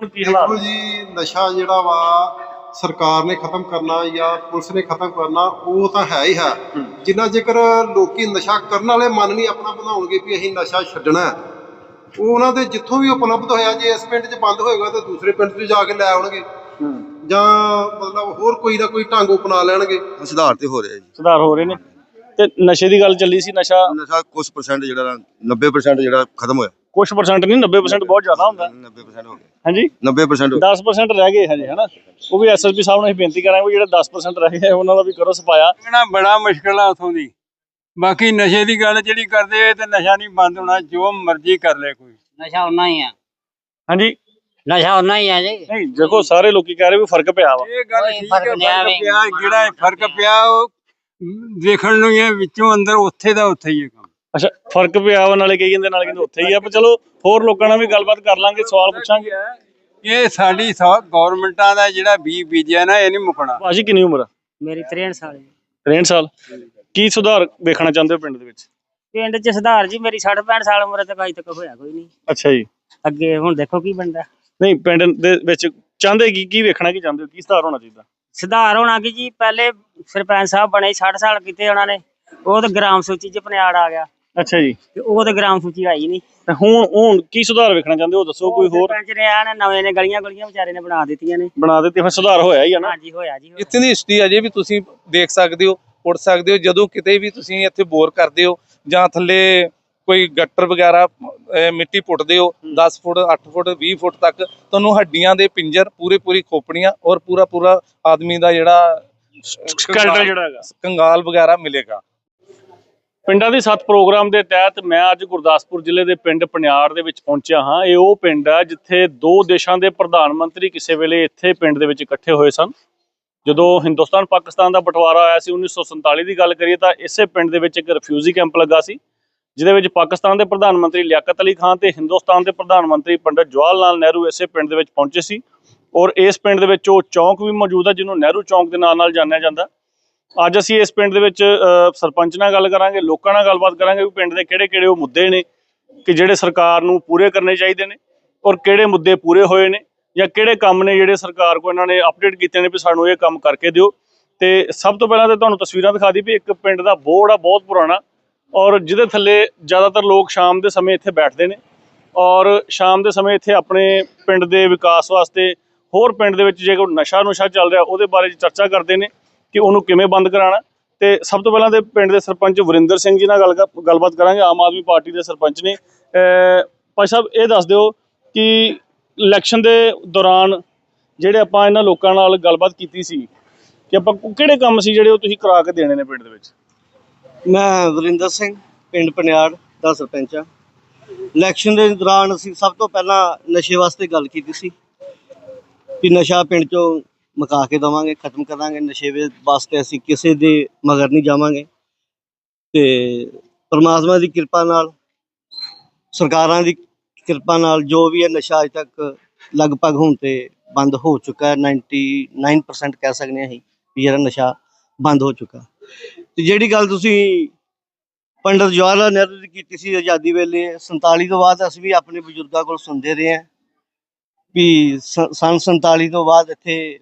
ਹੁਣ ਕੀ ਹਾਲਾਤ ਦੇਖੋ ਜੀ ਨਸ਼ਾ ਜਿਹੜਾ ਵਾ ਸਰਕਾਰ ਨੇ ਖਤਮ ਕਰਨਾ ਜਾਂ ਪੁਲਿਸ ਨੇ ਖਤਮ ਕਰਨਾ ਉਹ ਤਾਂ ਹੈ ਹੀ ਹੈ। ਜਿੰਨਾ ਜੇਕਰ ਲੋਕੀ ਨਸ਼ਾ ਕਰਨ ਵਾਲੇ ਮਨ ਨਹੀਂ ਆਪਣਾ ਬਣਾਉਣਗੇ ਵੀ ਅਸੀਂ ਨਸ਼ਾ ਛੱਡਣਾ ਹੈ, ਉਹ ਉਹਨਾਂ ਦੇ ਜਿੱਥੋਂ ਵੀ ਉਪਲਬਧ ਹੋਇਆ ਜੇ ਇਸ ਪਿੰਡ 'ਚ ਬੰਦ ਹੋਏਗਾ ਤਾਂ ਦੂਸਰੇ ਪਿੰਡ 'ਚ ਜਾ ਕੇ ਲੈ ਆਉਣਗੇ। ਜਾਂ ਮਤਲਬ ਹੋਰ ਕੋਈ ਨਾ ਕੋਈ ਢੰਗ ਅਪਣਾ ਲੈਣਗੇ। ਸੁਧਾਰ ਤੇ ਹੋ ਰਿਹਾ ਜੀ। ਸੁਧਾਰ ਹੋ ਰਹੇ ਨੇ। ਤੇ ਨਸ਼ੇ ਦੀ ਗੱਲ ਚੱਲੀ ਸੀ ਨਸ਼ਾ ਨਸ਼ਾ ਕੁਝ ਪਰਸੈਂਟ ਜਿਹੜਾ 90% ਜਿਹੜਾ ਖਤਮ ਹੋਇਆ। ਕੁਝ ਪਰਸੈਂਟ ਨਹੀਂ 90% ਬਹੁਤ ਜ਼ਿਆਦਾ ਹੁੰਦਾ। 90% ਹੋ ਗਿਆ ਹਾਂਜੀ? 90% ਹੋ 10% ਰਹਿ ਗਏ ਹਜੇ ਹਨਾ? ਉਹ ਵੀ ਐਸਐਸਪੀ ਸਾਹਿਬ ਨੂੰ ਅਸੀਂ ਬੇਨਤੀ ਕਰਾਂਗੇ ਵੀ ਜਿਹੜੇ 10% ਰਹਿ ਗਏ ਉਹਨਾਂ ਦਾ ਵੀ ਕਰੋ ਸਫਾਇਆ ਕੱਢਣਾ ਬੜਾ ਮੁਸ਼ਕਲ ਆ ਉਥੋਂ ਦੀ। ਬਾਕੀ ਨਸ਼ੇ ਦੀ ਗੱਲ ਜਿਹੜੀ ਕਰਦੇ ਤੇ ਨਸ਼ਾ ਨਹੀਂ ਬੰਦ ਹੋਣਾ ਜੋ ਮਰਜ਼ੀ ਕਰ ਲੈ ਕੋਈ। ਨਸ਼ਾ ਉਨਾ ਹੀ ਆ। ਹਾਂਜੀ? ਨਸ਼ਾ ਉਨਾ ਹੀ ਆ ਜੀ। ਨਹੀਂ ਦੇਖੋ ਸਾਰੇ ਲੋਕੀ ਕਹਿ ਰਹੇ ਵੀ ਫ਼ਰਕ ਪਿਆ ਵਾ। ਇਹ ਗੱਲ ਕੋਈ ਠੀਕ ਫ਼ਰਕ ਹੈ ਨਹੀਂ ਫ਼ਰਕ। ਪਿਆ ਜਿਹੜਾ ਇਹ ਫ਼ਰਕ ਪਿਆ ਉਹ ਦੇਖਣ ਨੂੰ ਹੀ ਹੈ ਵਿੱਚੋਂ ਅੰਦਰ ਉੱਥੇ ਦਾ ਉੱਥੇ ਹੀ ਹੈ ਅੱਛਾ ਫ਼ਰਕ ਪਿਆ ਵਾ ਨਾਲੇ ਕਹੀ ਜਾਂਦੇ ਨਾਲੇ ਕਹਿੰਦੇ ਉੱਥੇ ਹੀ ਆ ਪਰ ਚਲੋ ਹੋਰ ਲੋਕਾਂ ਨਾਲ ਵੀ ਗੱਲਬਾਤ ਕਰ ਲਾਂਗੇ ਸਵਾਲ ਪੁੱਛਾਂਗੇ। ਇਹ ਸਾਡੀ ਗਵਰਨਮੈਂਟਾਂ ਦਾ ਜਿਹੜਾ ਬੀਜ ਬੀਜਿਆ ਨਾ ਇਹ ਨਹੀਂ ਮੁਕਣਾ। ਭਾਜੀ ਕਿੰਨੀ ਉਮਰ ਆ? ਮੇਰੀ 63 ਸਾਲ ਜੀ 63 ਸਾਲ। ਕੀ ਸੁਧਾਰ ਵੇਖਣਾ ਚਾਹੁੰਦੇ ਹੋ ਪਿੰਡ ਦੇ ਵਿੱਚ? ਪਿੰਡ 'ਚ ਸੁਧਾਰ ਜੀ ਮੇਰੀ 60 65 ਸਾਲ ਉਮਰ ਤੱਕ ਅਜੇ ਤੱਕ ਹੋਇਆ ਕੋਈ ਨਹੀਂ। ਅੱਛਾ ਜੀ। ਅੱਗੇ ਹੁਣ ਦੇਖੋ ਕੀ ਬਣਦਾ। ਨਹੀਂ ਪਿੰਡ ਦੇ ਵਿੱਚ ਚਾਹੁੰਦੇ ਕੀ ਕੀ ਵੇਖਣਾ ਕੀ ਚਾਹੁੰਦੇ ਹੋ? ਕੀ ਸੁਧਾਰ ਹੋਣਾ ਚਾਹੀਦਾ? ਸੁਧਾਰ ਹੋਣਾ ਕਿ ਜੀ ਪਹਿਲੇ ਸਰਪੰਚ ਸਾਹਿਬ ਬਣੇ 60 ਸਾਲ ਕੀਤੇ ਉਹਨਾਂ ਨੇ। ਉਹ ਤਾਂ ਗ੍ਰਾਮ ਸੂਚੀ 'ਚ ਪਨਿਆੜ ਆ ਗਿਆ। ਅੱਛਾ ਜੀ। ਤੇ ਉਹ ਤਾਂ ਗ੍ਰਾਮ ਸੂਚੀ ਆਈ ਨਹੀਂ। ਤੇ ਹੁਣ ਹੁਣ ਕੀ ਸੁਧਾਰ ਵੇਖਣਾ ਚਾਹੁੰਦੇ ਹੋ? ਦੱਸੋ ਕੋਈ ਹੋਰ। ਸਰਪੰਚ ਨੇ ਆ ਨੇ ਨਵੇਂ ਨੇ ਗਲੀਆਂ ਗਲੀਆਂ ਵਿਚਾਰੇ ਨੇ ਬਣਾ ਦਿੱਤੀਆਂ ਨੇ। ਬਣਾ ਦਿੱਤੀ ਫਿਰ ਸੁਧਾਰ ਹੋਇਆ ਹੀ ਆ ਨਾ। ਹਾਂਜੀ ਹੋਇਆ ਜੀ ਹੋਇਆ। ਇੱਥੇ ਦੀ ਹਿਸਟਰੀ ਅਜੇ ਵੀ ਤੁਸੀਂ ਦੇਖ ਸਕਦੇ ਹੋ ਪੁੱਟ ਸਕਦੇ ਹੋ ਜਦੋਂ ਕਿਤੇ ਵੀ ਤੁਸੀਂ ਇੱਥੇ ਬੋਰ ਕਰਦੇ ਹੋ ਜਾਂ ਥੱਲੇ ਕੋਈ ਗੱਟਰ ਵਗੈਰਾ ਅਹ, ਮਿੱਟੀ ਪੁੱਟਦੇ ਹੋ 10 ਫੁੱਟ 8 ਫੁੱਟ 20 ਫੁੱਟ ਤੱਕ ਤੁਹਾਨੂੰ ਹੱਡੀਆਂ ਦੇ ਪਿੰਜਰ ਪੂਰੇ ਪੂਰੀ ਖੋਪੜੀਆਂ ਔਰ ਪੂਰਾ ਪੂਰਾ ਆਦਮੀ ਦਾ ਜਿਹੜਾ ਸਕੈਲਟਨ ਜਿਹੜਾ ਹੈਗਾ। ਕੰਗਾਲ ਵਗੈਰਾ ਮਿਲੇਗਾ। ਪਿੰਡਾਂ ਦੀ ਸੱਤ ਪ੍ਰੋਗਰਾਮ ਦੇ ਤਹਿਤ ਮੈਂ ਅੱਜ ਗੁਰਦਾਸਪੁਰ ਜ਼ਿਲ੍ਹੇ ਦੇ ਪਿੰਡ ਪਨਿਆੜ ਦੇ ਵਿੱਚ ਪਹੁੰਚਿਆ ਹਾਂ। ਇਹ ਉਹ ਪਿੰਡ ਹੈ ਜਿੱਥੇ ਦੋ ਦੇਸ਼ਾਂ ਦੇ ਪ੍ਰਧਾਨ ਮੰਤਰੀ ਕਿਸੇ ਵੇਲੇ ਇੱਥੇ ਪਿੰਡ ਦੇ ਵਿੱਚ ਇਕੱਠੇ ਹੋਏ ਸਨ। ਜਦੋਂ ਹਿੰਦੁਸਤਾਨ ਪਾਕਿਸਤਾਨ ਦਾ ਬਟਵਾਰਾ ਆਇਆ ਸੀ 1947 ਦੀ ਗੱਲ ਕਰੀਏ ਤਾਂ ਇਸੇ ਪਿੰਡ ਦੇ ਵਿੱਚ ਇੱਕ ਰਿਫਿਊਜੀ ਕੈਂਪ ਲੱਗਾ ਸੀ, ਜਿਹਦੇ ਵਿੱਚ ਪਾਕਿਸਤਾਨ ਦੇ ਪ੍ਰਧਾਨ ਮੰਤਰੀ ਲਿਆਕਤ ਅਲੀ ਖਾਨ ਤੇ ਹਿੰਦੁਸਤਾਨ ਦੇ ਪ੍ਰਧਾਨ ਮੰਤਰੀ ਪੰਡਿਤ ਜਵਾਹਰ ਲਾਲ ਨਹਿਰੂ ਇਸੇ ਪਿੰਡ ਦੇ ਵਿੱਚ ਪਹੁੰਚੇ ਸੀ। ਔਰ ਇਸ ਪਿੰਡ ਦੇ ਵਿੱਚ ਉਹ ਚੌਂਕ ਵੀ ਮੌਜੂਦ ਹੈ ਜਿਹਨੂੰ ਨਹਿਰੂ ਚੌਂਕ ਦੇ ਨਾਂ ਨਾਲ ਜਾਣਿਆ ਜਾਂਦਾ। ਅੱਜ ਅਸੀਂ ਇਸ ਪਿੰਡ ਦੇ ਵਿੱਚ ਸਰਪੰਚ ਨਾਲ ਗੱਲ ਕਰਾਂਗੇ, ਲੋਕਾਂ ਨਾਲ ਗੱਲਬਾਤ ਕਰਾਂਗੇ ਵੀ ਪਿੰਡ ਦੇ ਕਿਹੜੇ-ਕਿਹੜੇ ਉਹ ਮੁੱਦੇ ਨੇ ਕਿ ਜਿਹੜੇ ਸਰਕਾਰ ਨੂੰ ਪੂਰੇ ਕਰਨੇ ਚਾਹੀਦੇ ਨੇ ਔਰ ਕਿਹੜੇ ਮੁੱਦੇ ਪੂਰੇ ਹੋਏ ਨੇ ਜਾਂ ਕਿਹੜੇ ਕੰਮ ਨੇ ਜਿਹੜੇ ਸਰਕਾਰ ਕੋ ਇਹਨਾਂ ਨੇ ਅਪਡੇਟ ਕੀਤੇ ਨੇ ਵੀ ਸਾਨੂੰ ਇਹ ਕੰਮ ਕਰਕੇ ਦਿਓ। ਤੇ ਸਭ ਤੋਂ ਪਹਿਲਾਂ ਤਾਂ ਤੁਹਾਨੂੰ ਤਸਵੀਰਾਂ ਦਿਖਾ ਦੀ ਵੀ ਇੱਕ ਪਿੰਡ ਦਾ ਬੋਰਡ ਆ, ਬਹੁਤ ਪੁਰਾਣਾ ਔਰ ਜਿਹਦੇ ਥੱਲੇ ਜ਼ਿਆਦਾਤਰ ਲੋਕ ਸ਼ਾਮ ਦੇ ਸਮੇਂ ਇੱਥੇ ਬੈਠਦੇ ਨੇ ਔਰ ਸ਼ਾਮ ਦੇ ਸਮੇਂ ਇੱਥੇ ਆਪਣੇ ਪਿੰਡ ਦੇ ਵਿਕਾਸ ਵਾਸਤੇ ਹੋਰ ਪਿੰਡ ਦੇ ਵਿੱਚ ਜੇ ਕੋਈ ਨਸ਼ਾ ਨੁਸ਼ਾ ਚੱਲ ਰਿਹਾ, ਉਹਦੇ ਬਾਰੇ ਚਰਚਾ ਕਰਦੇ ਨੇ। ਕਿ ਉਹਨੂੰ ਕਿਵੇਂ ਬੰਦ ਕਰਾਉਣਾ। ਤੇ ਸਭ ਤੋਂ ਪਹਿਲਾਂ ਤੇ ਪਿੰਡ ਦੇ ਸਰਪੰਚ ਵਰਿੰਦਰ ਸਿੰਘ ਜੀ ਨਾਲ ਗੱਲ ਗੱਲਬਾਤ ਕਰਾਂਗੇ। ਆਮ ਆਦਮੀ ਪਾਰਟੀ ਦੇ ਸਰਪੰਚ ਨੇ। ਭਾਈ ਸਾਹਿਬ, ਇਹ ਦੱਸ ਦਿਓ ਕਿ ਇਲੈਕਸ਼ਨ ਦੇ ਦੌਰਾਨ ਜਿਹੜੇ ਆਪਾਂ ਇਹਨਾਂ ਲੋਕਾਂ ਨਾਲ ਗੱਲਬਾਤ ਕੀਤੀ ਸੀ, ਕਿ ਆਪਾਂ ਕਿਹੜੇ ਕੰਮ ਸੀ ਜਿਹੜੇ ਉਹ ਤੁਸੀਂ ਕਰਾ ਕੇ ਦੇਣੇ ਨੇ ਪਿੰਡ ਦੇ ਵਿੱਚ? ਮੈਂ ਵਰਿੰਦਰ ਸਿੰਘ, ਪਿੰਡ ਪਨਿਆੜ ਦਾ ਸਰਪੰਚ ਹਾਂ। ਇਲੈਕਸ਼ਨ ਦੇ ਦੌਰਾਨ ਅਸੀਂ ਸਭ ਤੋਂ ਪਹਿਲਾਂ ਨਸ਼ੇ ਵਾਸਤੇ ਗੱਲ ਕੀਤੀ ਸੀ ਕਿ ਨਸ਼ਾ ਪਿੰਡ ਚੋਂ ਮੁਕਾ ਕੇ ਦਵਾਂਗੇ, ਖਤਮ ਕਰਾਂਗੇ। ਨਸ਼ੇ ਵੇ- ਵਾਸਤੇ ਅਸੀਂ ਕਿਸੇ ਦੇ ਮਗਰ ਨਹੀਂ ਜਾਵਾਂਗੇ। ਤੇ ਪਰਮਾਤਮਾ ਦੀ ਕਿਰਪਾ ਨਾਲ, ਸਰਕਾਰਾਂ ਦੀ ਕਿਰਪਾ ਨਾਲ ਜੋ ਵੀ ਇਹ ਨਸ਼ਾ ਅਜ ਤੱਕ ਲਗਭਗ ਹੁਣ ਤੇ ਬੰਦ ਹੋ ਚੁੱਕਾ ਹੈ 99% ਕਹਿ ਸਕਦੇ ਹਾਂ ਅਸੀਂ ਵੀ ਜਿਹੜਾ ਨਸ਼ਾ ਬੰਦ ਹੋ ਚੁੱਕਾ। ਤੇ ਜਿਹੜੀ ਗੱਲ ਤੁਸੀਂ ਪੰਡਤ ਜਵਾਹਰ ਲਾਲ ਨਹਿਰੂ ਦੀ ਕੀਤੀ ਸੀ ਆਜ਼ਾਦੀ ਵੇਲੇ 47 ਤੋਂ ਬਾਅਦ ਅਸੀਂ ਵੀ ਆਪਣੇ ਬਜ਼ੁਰਗਾਂ ਕੋਲ ਸੁਣਦੇ ਰਹੇ ਹਾਂ ਵੀ ਸ- ਸੰਨ 47 ਤੋਂ ਬਾਅਦ ਇੱਥੇ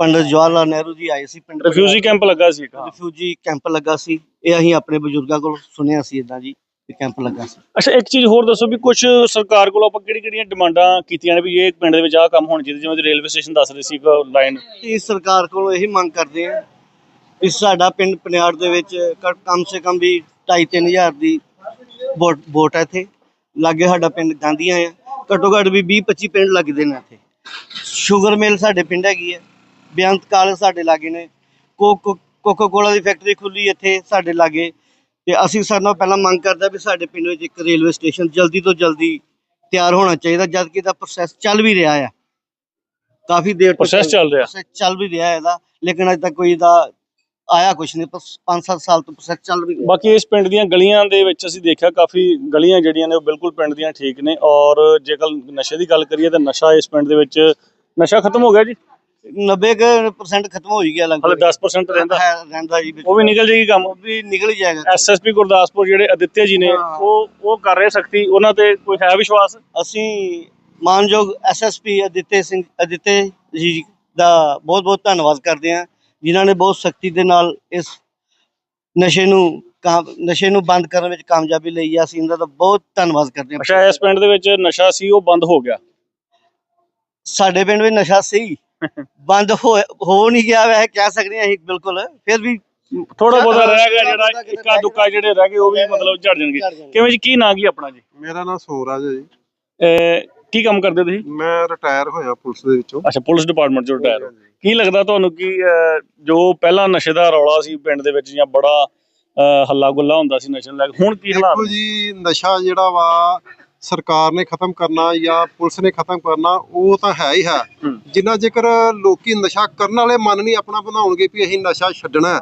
ਪੰਡਤ ਜਵਾਹਰ ਲਾਲ ਨਹਿਰੂ ਜੀ ਆਏ ਸੀ ਪਿੰਡ ਰਿਫਿਊਜੀ ਕੈਂਪ ਲੱਗਾ ਸੀ ਇੱਕ। ਰਿਫਿਊਜੀ ਕੈਂਪ ਲੱਗਾ ਸੀ। ਇਹ ਅਸੀਂ ਆਪਣੇ ਬਜ਼ੁਰਗਾਂ ਕੋਲ ਸੁਣਿਆ ਸੀ ਇਦਾਂ ਜੀ ਕਿ ਕੈਂਪ ਲੱਗਾ ਸੀ। ਅੱਛਾ ਇੱਕ ਚੀਜ਼ ਹੋਰ ਦੱਸੋ ਵੀ ਕੁਝ ਸਰਕਾਰ ਕੋਲ ਆਪਾਂ ਕਿਹੜੀ ਕਿਹੜੀਆਂ ਡਿਮਾਂਡਾਂ ਕੀਤੀਆਂ ਨੇ ਵੀ ਇਹ ਪਿੰਡ ਦੇ ਵਿੱਚ ਆਹ ਕੰਮ ਹੋਣ ਚਾਹੀਦੇ ਜਿਵੇਂ ਤੁਸੀਂ ਰੇਲਵੇ ਸਟੇਸ਼ਨ ਦੱਸ ਰਹੇ ਸੀ ਇੱਕ ਲਾਈਨ। ਇਸ ਸਰਕਾਰ ਕੋਲੋਂ ਇਹੀ ਮੰਗ ਕਰਦੇ ਹਾਂ ਕਿ ਸਾਡਾ ਪਿੰਡ ਪਨਿਆੜ ਦੇ ਵਿੱਚ ਘੱਟ- ਕਮ ਸੇ ਕਮ ਵੀ 2.5 ਹਜ਼ਾਰ ਦੀ ਵੋਟ ਵੋਟ ਹੈ ਇੱਥੇ। ਲਾਗੇ ਸਾਡਾ ਪਿੰਡ ਗਾਂਧੀਆਂ ਆ। ਘੱਟੋ ਘੱਟ ਵੀ 20 25 ਪਿੰਡ ਲੱਗਦੇ ਨੇ ਇੱਥੇ। ਸ਼ੂਗਰ ਮਿਲ ਸਾਡੇ ਪਿੰਡ ਹੈਗੀ ਹੈ ਬੇਅੰਤ ਕਾਲਜ ਸਾਡੇ ਲਾਗੇ ਨੇ। ਕੋਕੋ ਕੋਲਾ ਦੀ ਫੈਕਟਰੀ ਖੁੱਲੀ ਇੱਥੇ ਸਾਡੇ ਲਾਗੇ। ਤੇ ਅਸੀਂ ਨਾਲੋਂ ਪਹਿਲਾਂ ਮੰਗ ਕਰਦੇ ਵੀ ਸਾਡੇ ਪਿੰਡ ਵਿੱਚ ਇੱਕ ਰੇਲਵੇ ਸਟੇਸ਼ਨ ਜਲਦੀ ਤੋਂ ਜਲਦੀ ਤਿਆਰ ਹੋਣਾ ਚਾਹੀਦਾ ਜਦ ਕਿ ਇਹਦਾ ਪ੍ਰੋਸੈਸ ਚੱਲ ਵੀ ਰਿਹਾ ਆ। ਕਾਫੀ ਦੇਰ ਤੋਂ Process ਚੱਲ ਰਿਹਾ। process ਚੱਲ ਵੀ ਰਿਹਾ ਇਹਦਾ ਲੇਕਿਨ ਅਜੇ ਤੱਕ ਕੋਈ ਇਹਦਾ ਆਇਆ ਕੁਛ ਨਹੀਂ 5-7 ਸਾਲ ਤੋਂ ਪ੍ਰੋਸੈਸ ਚੱਲ ਵੀ ਰਿਹਾ। ਬਾਕੀ ਇਸ ਪਿੰਡ ਦੀਆਂ ਗਲੀਆਂ ਦੇ ਵਿੱਚ ਅਸੀਂ ਦੇਖਿਆ ਕਾਫੀ ਗਲੀਆਂ ਜਿਹੜੀਆਂ ਨੇ ਉਹ ਬਿਲਕੁਲ ਪਿੰਡ ਦੀਆਂ ਠੀਕ ਨੇ। ਔਰ ਜੇਕਰ ਨਸ਼ੇ ਦੀ ਗੱਲ ਕਰੀਏ ਤਾਂ ਨਸ਼ਾ ਇਸ ਪਿੰਡ ਦੇ ਵਿੱਚ ਨਸ਼ਾ ਖਤਮ ਹੋ ਗਿਆ ਜੀ। 90% ਖਤਮ ਹੋ ਹੀ ਗਿਆ ਹਲੇ ਲਗਭਗ 10% ਰਹਿੰਦਾ। ਰਹਿੰਦਾ ਜੀ। ਉਹ ਵੀ ਨਿਕਲ ਜਾਏਗੀ ਕੰਮ। ਉਹ ਵੀ ਨਿਕਲ ਜਾਏਗਾ ਐਸਐਸਪੀ ਗੁਰਦਾਸਪੁਰ ਜਿਹੜੇ ਅਦਿੱਤਿਆ ਜੀ ਨੇ। ਉਹ ਉਹ ਕਰ ਰਹੇ ਸਖਤੀ। ਉਹਨਾਂ ਤੇ ਕੋਈ ਹੈ ਵਿਸ਼ਵਾਸ? ਅਸੀਂ ਮਾਨਯੋਗ ਐਸਐਸਪੀ ਅਦਿੱਤੇ ਸਿੰਘ ਅਦਿੱਤੇ ਜੀ ਦਾ ਬਹੁਤ ਬਹੁਤ ਧੰਨਵਾਦ ਕਰਦੇ ਹਾਂ ਜਿਨ੍ਹਾਂ ਨੇ ਬਹੁਤ ਸਖਤੀ ਦੇ ਨਾਲ ਇਸ ਨਸ਼ੇ ਨੂੰ ਨਸ਼ੇ ਨੂੰ ਬੰਦ ਕਰਨ ਵਿੱਚ ਕਾਮਯਾਬੀ ਲਈ ਆ। ਅਸੀਂ ਇਹਨਾਂ ਦਾ ਬਹੁਤ ਧੰਨਵਾਦ ਕਰਦੇ ਹਾਂ। ਅੱਛਾ ਇਸ ਪਿੰਡ ਦੇ ਵਿੱਚ ਨਸ਼ਾ ਸੀ ਉਹ ਬੰਦ ਹੋ ਗਿਆ? ਸਾਡੇ ਪਿੰਡ ਵਿੱਚ ਨਸ਼ਾ ਸੀ। ਬੰਦ ਹੋ ਹੋ ਨਹੀਂ ਗਿਆ ਵੈਸੇ ਕਹਿ ਸਕਦੇ ਹਾਂ ਅਸੀਂ ਬਿਲਕੁਲ। ਫਿਰ ਵੀ ਥੋੜਾ ਬਹੁਤਾ ਰਹਿ ਗਿਆ ਜਿਹੜਾ ਇੱਕਾ ਦੁੱਕਾ ਜਿਹੜੇ ਰਹਿ ਗਏ ਉਹ ਵੀ ਮਤਲਬ ਝੜ ਜਾਣਗੇ। ਕਿਵੇਂ ਜੀ ਕੀ ਨਾਂ ਕੀ ਆਪਣਾ ਜੀ? ਮੇਰਾ ਨਾਮ ਸੋਮਰਾਜ ਹੈ ਜੀ। ਕੀ ਕੰਮ ਕਰਦੇ ਤੁਸੀਂ? ਮੈਂ ਰਿਟਾਇਰ ਹੋਇਆ ਪੁਲਿਸ ਦੇ ਵਿੱਚੋਂ। ਅੱਛਾ ਪੁਲਿਸ ਡਿਪਾਰਟਮੈਂਟ ਚੋਂ ਰਿਟਾਇਰ ਹੋ। ਕੀ ਲੱਗਦਾ ਤੁਹਾਨੂੰ ਕਿ ਜੋ ਪਹਿਲਾਂ ਨਸ਼ੇ ਦਾ ਰੌਲਾ ਸੀ ਪਿੰਡ ਦੇ ਵਿੱਚ ਜਾਂ ਬੜਾ ਹੱਲਾ ਗੁੱਲਾ ਹੁੰਦਾ ਸੀ ਨਸ਼ੇ ਨੂੰ ਲੈ ਕੇ ਹੁਣ ਕੀ ਹਾਲਾਤ ਦੇਖੋ ਜੀ ਨਸ਼ਾ ਜਿਹੜਾ ਵਾ ਸਰਕਾਰ ਨੇ ਖਤਮ ਕਰਨਾ ਜਾਂ ਪੁਲਿਸ ਨੇ ਖਤਮ ਕਰਨਾ ਉਹ ਤਾਂ ਹੈ ਹੀ ਹੈ। ਜਿੰਨਾ ਜੇਕਰ ਲੋਕੀ ਨਸ਼ਾ ਕਰਨ ਵਾਲੇ ਮਨ ਨਹੀਂ ਆਪਣਾ ਬਣਾਉਣਗੇ ਵੀ ਅਸੀਂ ਨਸ਼ਾ ਛੱਡਣਾ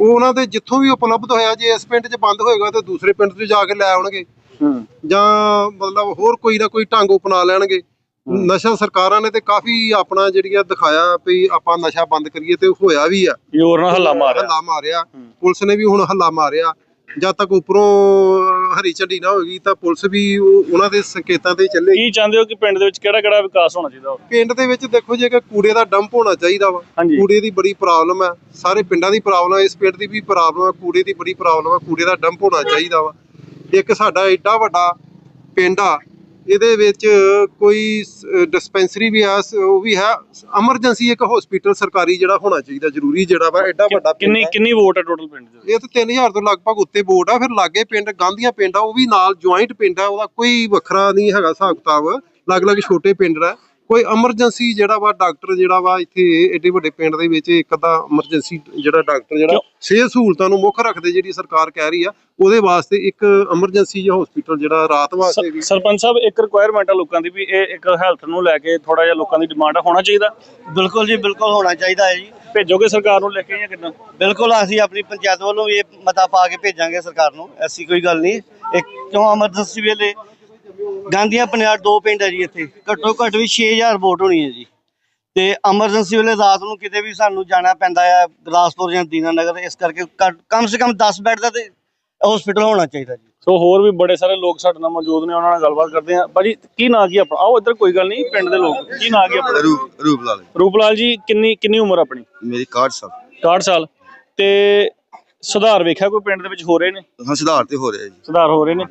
ਉਹ ਉਹਨਾਂ ਦੇ ਜਿੱਥੋਂ ਵੀ ਉਪਲਬਧ ਹੋਇਆ ਜੇ ਇਸ ਪਿੰਡ 'ਚ ਬੰਦ ਹੋਏਗਾ ਤੇ ਦੂਸਰੇ ਪਿੰਡ 'ਚ ਜਾ ਕੇ ਲੈ ਆਉਣਗੇ। ਜਾਂ ਮਤਲਬ ਹੋਰ ਕੋਈ ਨਾ ਕੋਈ ਢੰਗ ਅਪਣਾ ਲੈਣਗੇ। ਨਸ਼ਾ ਸਰਕਾਰਾਂ ਨੇ ਤੇ ਕਾਫੀ ਆਪਣਾ ਜਿਹੜੀਆਂ ਦਿਖਾਇਆ ਵੀ ਆਪਾਂ ਨਸ਼ਾ ਬੰਦ ਕਰੀਏ ਤੇ ਹੋਇਆ ਵੀ ਆ। ਜ਼ੋਰ ਨਾਲ ਹੱਲਾ ਮਾਰਿਆ। ਹੱਲਾ ਮਾਰਿਆ। ਹੂੰ। ਪੁਲਿਸ ਨੇ ਵੀ ਹੁਣ ਹੱਲਾ ਮਾਰਿਆ। ਜਦ ਤੱਕ ਉੱਪਰੋਂ ਹਰੀ ਝੰਡੀ ਨਾ ਹੋਏਗੀ ਤਾਂ ਪੁਲਿਸ ਵੀ ਉਹ- ਉਹਨਾਂ ਦੇ ਸੰਕੇਤਾਂ ਤੇ ਚੱਲੇਗੀ। ਕੀ ਚਾਹੁੰਦੇ ਹੋ ਕਿ ਪਿੰਡ ਦੇ ਵਿੱਚ ਕਿਹੜਾ ਕਿਹੜਾ ਵਿਕਾਸ ਹੋਣਾ ਚਾਹੀਦਾ ਪਿੰਡ ਦੇ ਵਿੱਚ ਦੇਖੋ ਜੇ ਕਿ ਕੂੜੇ ਦਾ ਡੰਪ ਹੋਣਾ ਚਾਹੀਦਾ ਵਾ ਹਾਂਜੀ। ਕੂੜੇ ਦੀ ਬੜੀ ਪ੍ਰੋਬਲਮ ਹੈ ਸਾਰੇ ਪਿੰਡਾਂ ਦੀ ਪ੍ਰੋਬਲਮ ਹੈ ਇਸ ਪਿੰਡ ਦੀ ਵੀ ਪ੍ਰੋਬਲਮ ਹੈ ਕੂੜੇ ਦੀ ਬੜੀ ਪ੍ਰੋਬਲਮ ਹੈ ਕੂੜੇ ਦਾ ਡੰਪ ਹੋਣਾ ਚਾਹੀਦਾ ਵਾ। ਇੱਕ ਸਾਡਾ ਐਡਾ ਵੱਡਾ ਪਿੰਡ ਆ ਇਹਦੇ ਵਿੱਚ ਕੋਈ ਡਿਸਪੈਂਸਰੀ ਵੀ ਆ ਉਹ ਵੀ ਹੈ। ਐਮਰਜੈਂਸੀ ਇੱਕ ਹਸਪੀਟਲ ਸਰਕਾਰੀ ਜਿਹੜਾ ਹੋਣਾ ਚਾਹੀਦਾ ਜ਼ਰੂਰੀ ਜਿਹੜਾ ਵਾ ਐਡਾ ਵੱਡਾ ਕਿੰਨੀ। ਕਿੰਨੀ ਵੋਟ ਹੈ ਟੋਟਲ ਪਿੰਡ ਦੇ? ਇਹ ਤਾਂ 3000 ਤੋਂ ਲਗਭਗ ਉੱਤੇ ਵੋਟ ਆ ਫਿਰ ਲਾਗੇ ਪਿੰਡ ਗਾਂਧੀਆਂ ਪਿੰਡ ਆ ਉਹ ਵੀ ਨਾਲ ਜੁਆਇੰਟ ਪਿੰਡ ਆ ਉਹਦਾ ਕੋਈ ਵੱਖਰਾ ਨਹੀਂ ਹੈਗਾ ਹਿਸਾਬ ਕਿਤਾਬ ਅਲੱਗ-ਅਲੱਗ ਛੋਟੇ ਪਿੰਡ ਆ। ਕੋਈ ਐਮਰਜੈਂਸੀ ਜਿਹੜਾ ਵਾ ਡਾਕਟਰ ਜਿਹੜਾ ਵਾ ਇੱਥੇ ਏਡੇ ਵੱਡੇ ਪਿੰਡ ਦੇ ਵਿੱਚ ਇੱਕ ਅੱਧਾ ਐਮਰਜੈਂਸੀ ਜਿਹੜਾ ਡਾਕਟਰ ਜਿਹੜਾ? ਸਿਹਤ ਸਹੂਲਤਾਂ ਨੂੰ ਮੁੱਖ ਰੱਖਦੇ ਜਿਹੜੀ ਸਰਕਾਰ ਕਹਿ ਰਹੀ ਆ ਉਹਦੇ ਵਾਸਤੇ ਇੱਕ ਐਮਰਜੈਂਸੀ ਜਿਹਾ ਹਸਪੀਟਲ ਜਿਹੜਾ ਰਾਤ ਵਾਸਤੇ ਵੀ ਸਰਪੰਚ ਸਾਹਿਬ ਇੱਕ ਰਿਕੁਆਇਰਮੈਂਟ ਆ ਲੋਕਾਂ ਦੀ ਵੀ ਇਹ ਇੱਕ ਹੈਲਥ ਨੂੰ ਲੈ ਕੇ ਥੋੜਾ ਜਿਹਾ ਲੋਕਾਂ ਦੀ ਡਿਮਾਂਡ ਹੋਣਾ ਚਾਹੀਦਾ? ਬਿਲਕੁਲ ਜੀ ਬਿਲਕੁਲ ਹੋਣਾ ਚਾਹੀਦਾ ਹੈ ਜੀ। ਭੇਜੋਗੇ ਸਰਕਾਰ ਨੂੰ ਲੈ ਕੇ ਜਾਂ ਕਿੱਦਾਂ? ਬਿਲਕੁਲ ਅਸੀਂ ਆਪਣੀ ਪੰਚਾਇਤ ਵੱਲੋਂ ਵੀ ਇਹ ਮਤਾ ਪਾ ਕੇ ਭੇਜਾਂਗੇ ਸਰਕਾਰ ਨੂੰ ਐਸੀ ਕੋਈ ਗੱਲ ਨਹੀਂ। ਇੱਕ ਕਿਉਂ ਐਮਰਜੈਂਸੀ ਵੇਲੇ? ਗਾਂਧੀਆਂ ਪਨਿਆੜ ਦੋ ਪਿੰਡ ਹੈ ਜੀ ਇੱਥੇ। ਘੱਟੋ ਘੱਟ ਵੀ 6000 ਵੋਟ ਹੋਣੀ ਹੈ ਜੀ। ਤੇ ਐਮਰਜੈਂਸੀ ਵੇਲੇ ਰਾਤ ਨੂੰ ਕਿਤੇ ਵੀ ਸਾਨੂੰ ਜਾਣਾ ਪੈਂਦਾ ਹੈ ਗਲਾਸਪੁਰ ਜਾਂ ਦੀਨਾਨਗਰ ਇਸ ਕਰਕੇ ਘੱਟ- ਕਮ ਸੇ ਕਮ 10 ਬੈੱਡ ਦਾ ਤੇ ਹਸਪੀਟਲ ਹੋਣਾ ਚਾਹੀਦਾ ਜੀ। ਸੋ ਹੋਰ ਵੀ ਬੜੇ ਸਾਰੇ ਲੋਕ ਸਾਡੇ ਨਾਲ ਮੌਜੂਦ ਨੇ ਉਹਨਾਂ ਨਾਲ ਗੱਲਬਾਤ ਕਰਦੇ ਆ ਭਾਜੀ ਕੀ ਨਾਂ ਕੀ ਆਪਣਾ? ਆਓ ਇੱਧਰ ਕੋਈ ਗੱਲ ਨਹੀਂ ਪਿੰਡ ਦੇ ਲੋਕ। ਕੀ ਨਾਂ ਕੀ ਆਪਣਾ? ਰੂਪ ਰੂਪ ਲਾਲ ਰੂਪਲਾਲ ਜੀ ਕਿੰਨੀ ਕਿੰਨੀ ਉਮਰ ਆਪਣੀ? ਮੇਰੀ 61 ਸਾਲ। 61 ਸਾਲ। ਤੇ ਸੁਧਾਰ ਵੇਖਿਆ ਕੋਈ ਪਿੰਡ ਦੇ ਵਿੱਚ ਹੋ ਰਹੇ ਨੇ? ਹਾਂ ਸੁਧਾਰ ਤੇ ਹੋ ਰਿਹਾ ਜੀ। ਸੁਧਾਰ ਹੋ ਰਹੇ ਨੇ।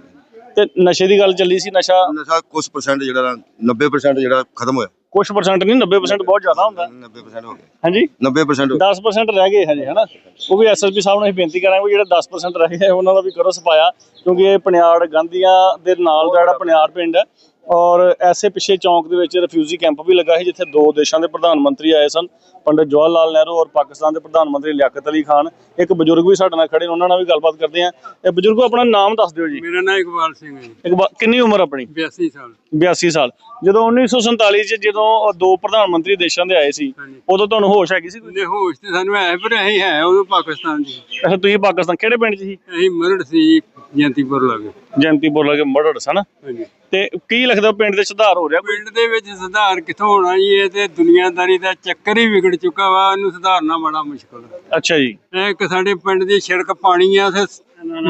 ਤੇ ਨਸ਼ੇ ਦੀ ਗੱਲ ਚੱਲੀ ਸੀ ਨਸ਼ਾ ਨਸ਼ਾ ਕੁਝ ਪਰਸੈਂਟ ਜਿਹੜਾ 90% ਜਿਹੜਾ ਖਤਮ ਹੋਇਆ। ਕੁਝ ਪਰਸੈਂਟ ਨਹੀਂ 90% ਬਹੁਤ ਜ਼ਿਆਦਾ ਹੁੰਦਾ। 90% ਹੋ ਗਿਆ। ਹਾਂਜੀ? 90% ਹੋ ਗਿਆ। 10% ਰਹਿ ਗਏ ਹਜੇ ਹਨਾ? ਉਹ ਵੀ ਐਸਐਸਪੀ ਸਾਹਿਬ ਨੂੰ ਅਸੀਂ ਬੇਨਤੀ ਕਰਾਂਗੇ ਵੀ ਜਿਹੜੇ 10% ਰਹਿ ਗਏ ਉਹਨਾਂ ਦਾ ਵੀ ਕਰੋ ਸਫਾਇਆ ਕਿਉਂਕਿ ਇਹ ਪਨਿਆੜ ਗਾਂਧੀਆਂ ਦੇ ਨਾਲ ਦਾ ਜਿਹੜਾ ਪਨਿਆੜ ਪਿੰਡ ਹੈ ਔਰ ਐਸੇ ਪਿੱਛੇ ਚੌਂਕ ਦੇ ਵਿੱਚ ਰਿਫਿਊਜੀ ਕੈਂਪ ਵੀ ਲੱਗਾ ਸੀ ਜਿੱਥੇ ਦੋ ਦੇਸ਼ਾਂ ਦੇ ਪ੍ਰਧਾਨ ਮੰਤਰੀ ਆਏ ਸਨ ਪੰਡਿਤ ਜਵਾਹਰ ਲਾਲ ਨਹਿਰੂ ਔਰ ਪਾਕਿਸਤਾਨ ਦੇ ਪ੍ਰਧਾਨ ਮੰਤਰੀ ਲਿਆਕਤ ਅਲੀ ਖਾਨ। ਇੱਕ ਬਜ਼ੁਰਗ ਵੀ ਸਾਡੇ ਨਾਲ ਖੜੇ ਨੇ ਉਹਨਾਂ ਨਾਲ ਵੀ ਗੱਲਬਾਤ ਕਰਦੇ ਆਂ ਇਹ ਬਜ਼ੁਰਗੋ ਆਪਣਾ ਨਾਮ ਦੱਸ ਦਿਓ ਜੀ। ਮੇਰਾ ਨਾਮ ਇਕਬਾਲ ਸਿੰਘ ਹੈ ਜੀ। ਇੱਕ ਬਾ- ਕਿੰਨੀ ਉਮਰ ਆਪਣੀ? 82 ਸਾਲ। 82 ਸਾਲ। ਜਦੋਂ 1947 ਚ ਜਦੋਂ ਦੋ ਪ੍ਰਧਾਨ ਮੰਤਰੀ ਦੇਸ਼ਾਂ ਦੇ ਆਏ ਸੀ ਉਦੋਂ ਤੁਹਾਨੂੰ ਹੋਸ਼ ਹੈਗੀ ਸੀ ਕੋਈ? ਨੇ ਹੋਸ਼ ਤੇ ਸਾਨੂੰ ਹੈ ਪਰ ਅਸੀਂ ਹੈ ਉਦੋਂ ਪਾਕਿਸਤਾਨ ਜੀ ਅੱਛਾ ਤੁਸੀਂ ਪਾਕਿਸਤਾਨ ਕਿਹੜੇ ਪਿੰਡ 'ਚ ਸੀ? ਅਸੀਂ ਮਰੜ ਸੀ ਜੀ, ਜਯੰਤੀਪੁਰ ਲਾਗੇ। ਜੈਂਤੀਪੁਰ ਲਗੇ ਮਰੜ ਸਨ ਹਾਂਜੀ। ਤੇ ਕੀ ਲੱਗਦਾ ਪਿੰਡ ਦੇ ਸੁਧਾਰ ਹੋ ਰਿਹਾ ਕੋਈ? ਪਿੰਡ ਦੇ ਵਿੱਚ ਸੁਧਾਰ ਕਿੱਥੋਂ ਹੋਣਾ ਜੀ? ਇਹ ਤੇ ਦੁਨੀਆਦਾਰੀ ਦਾ ਚੱਕਰ ਹੀ ਵਿਗੜ ਚੁੱਕਾ ਵਾ ਉਹਨੂੰ ਸੁਧਾਰਨਾ ਬੜਾ ਮੁਸ਼ਕਲ ਹੈ। ਅੱਛਾ ਜੀ। ਇਹ ਇੱਕ ਸਾਡੇ ਪਿੰਡ ਦੀ ਸੜਕ ਪਾਣੀ ਆ ਉੱਥੇ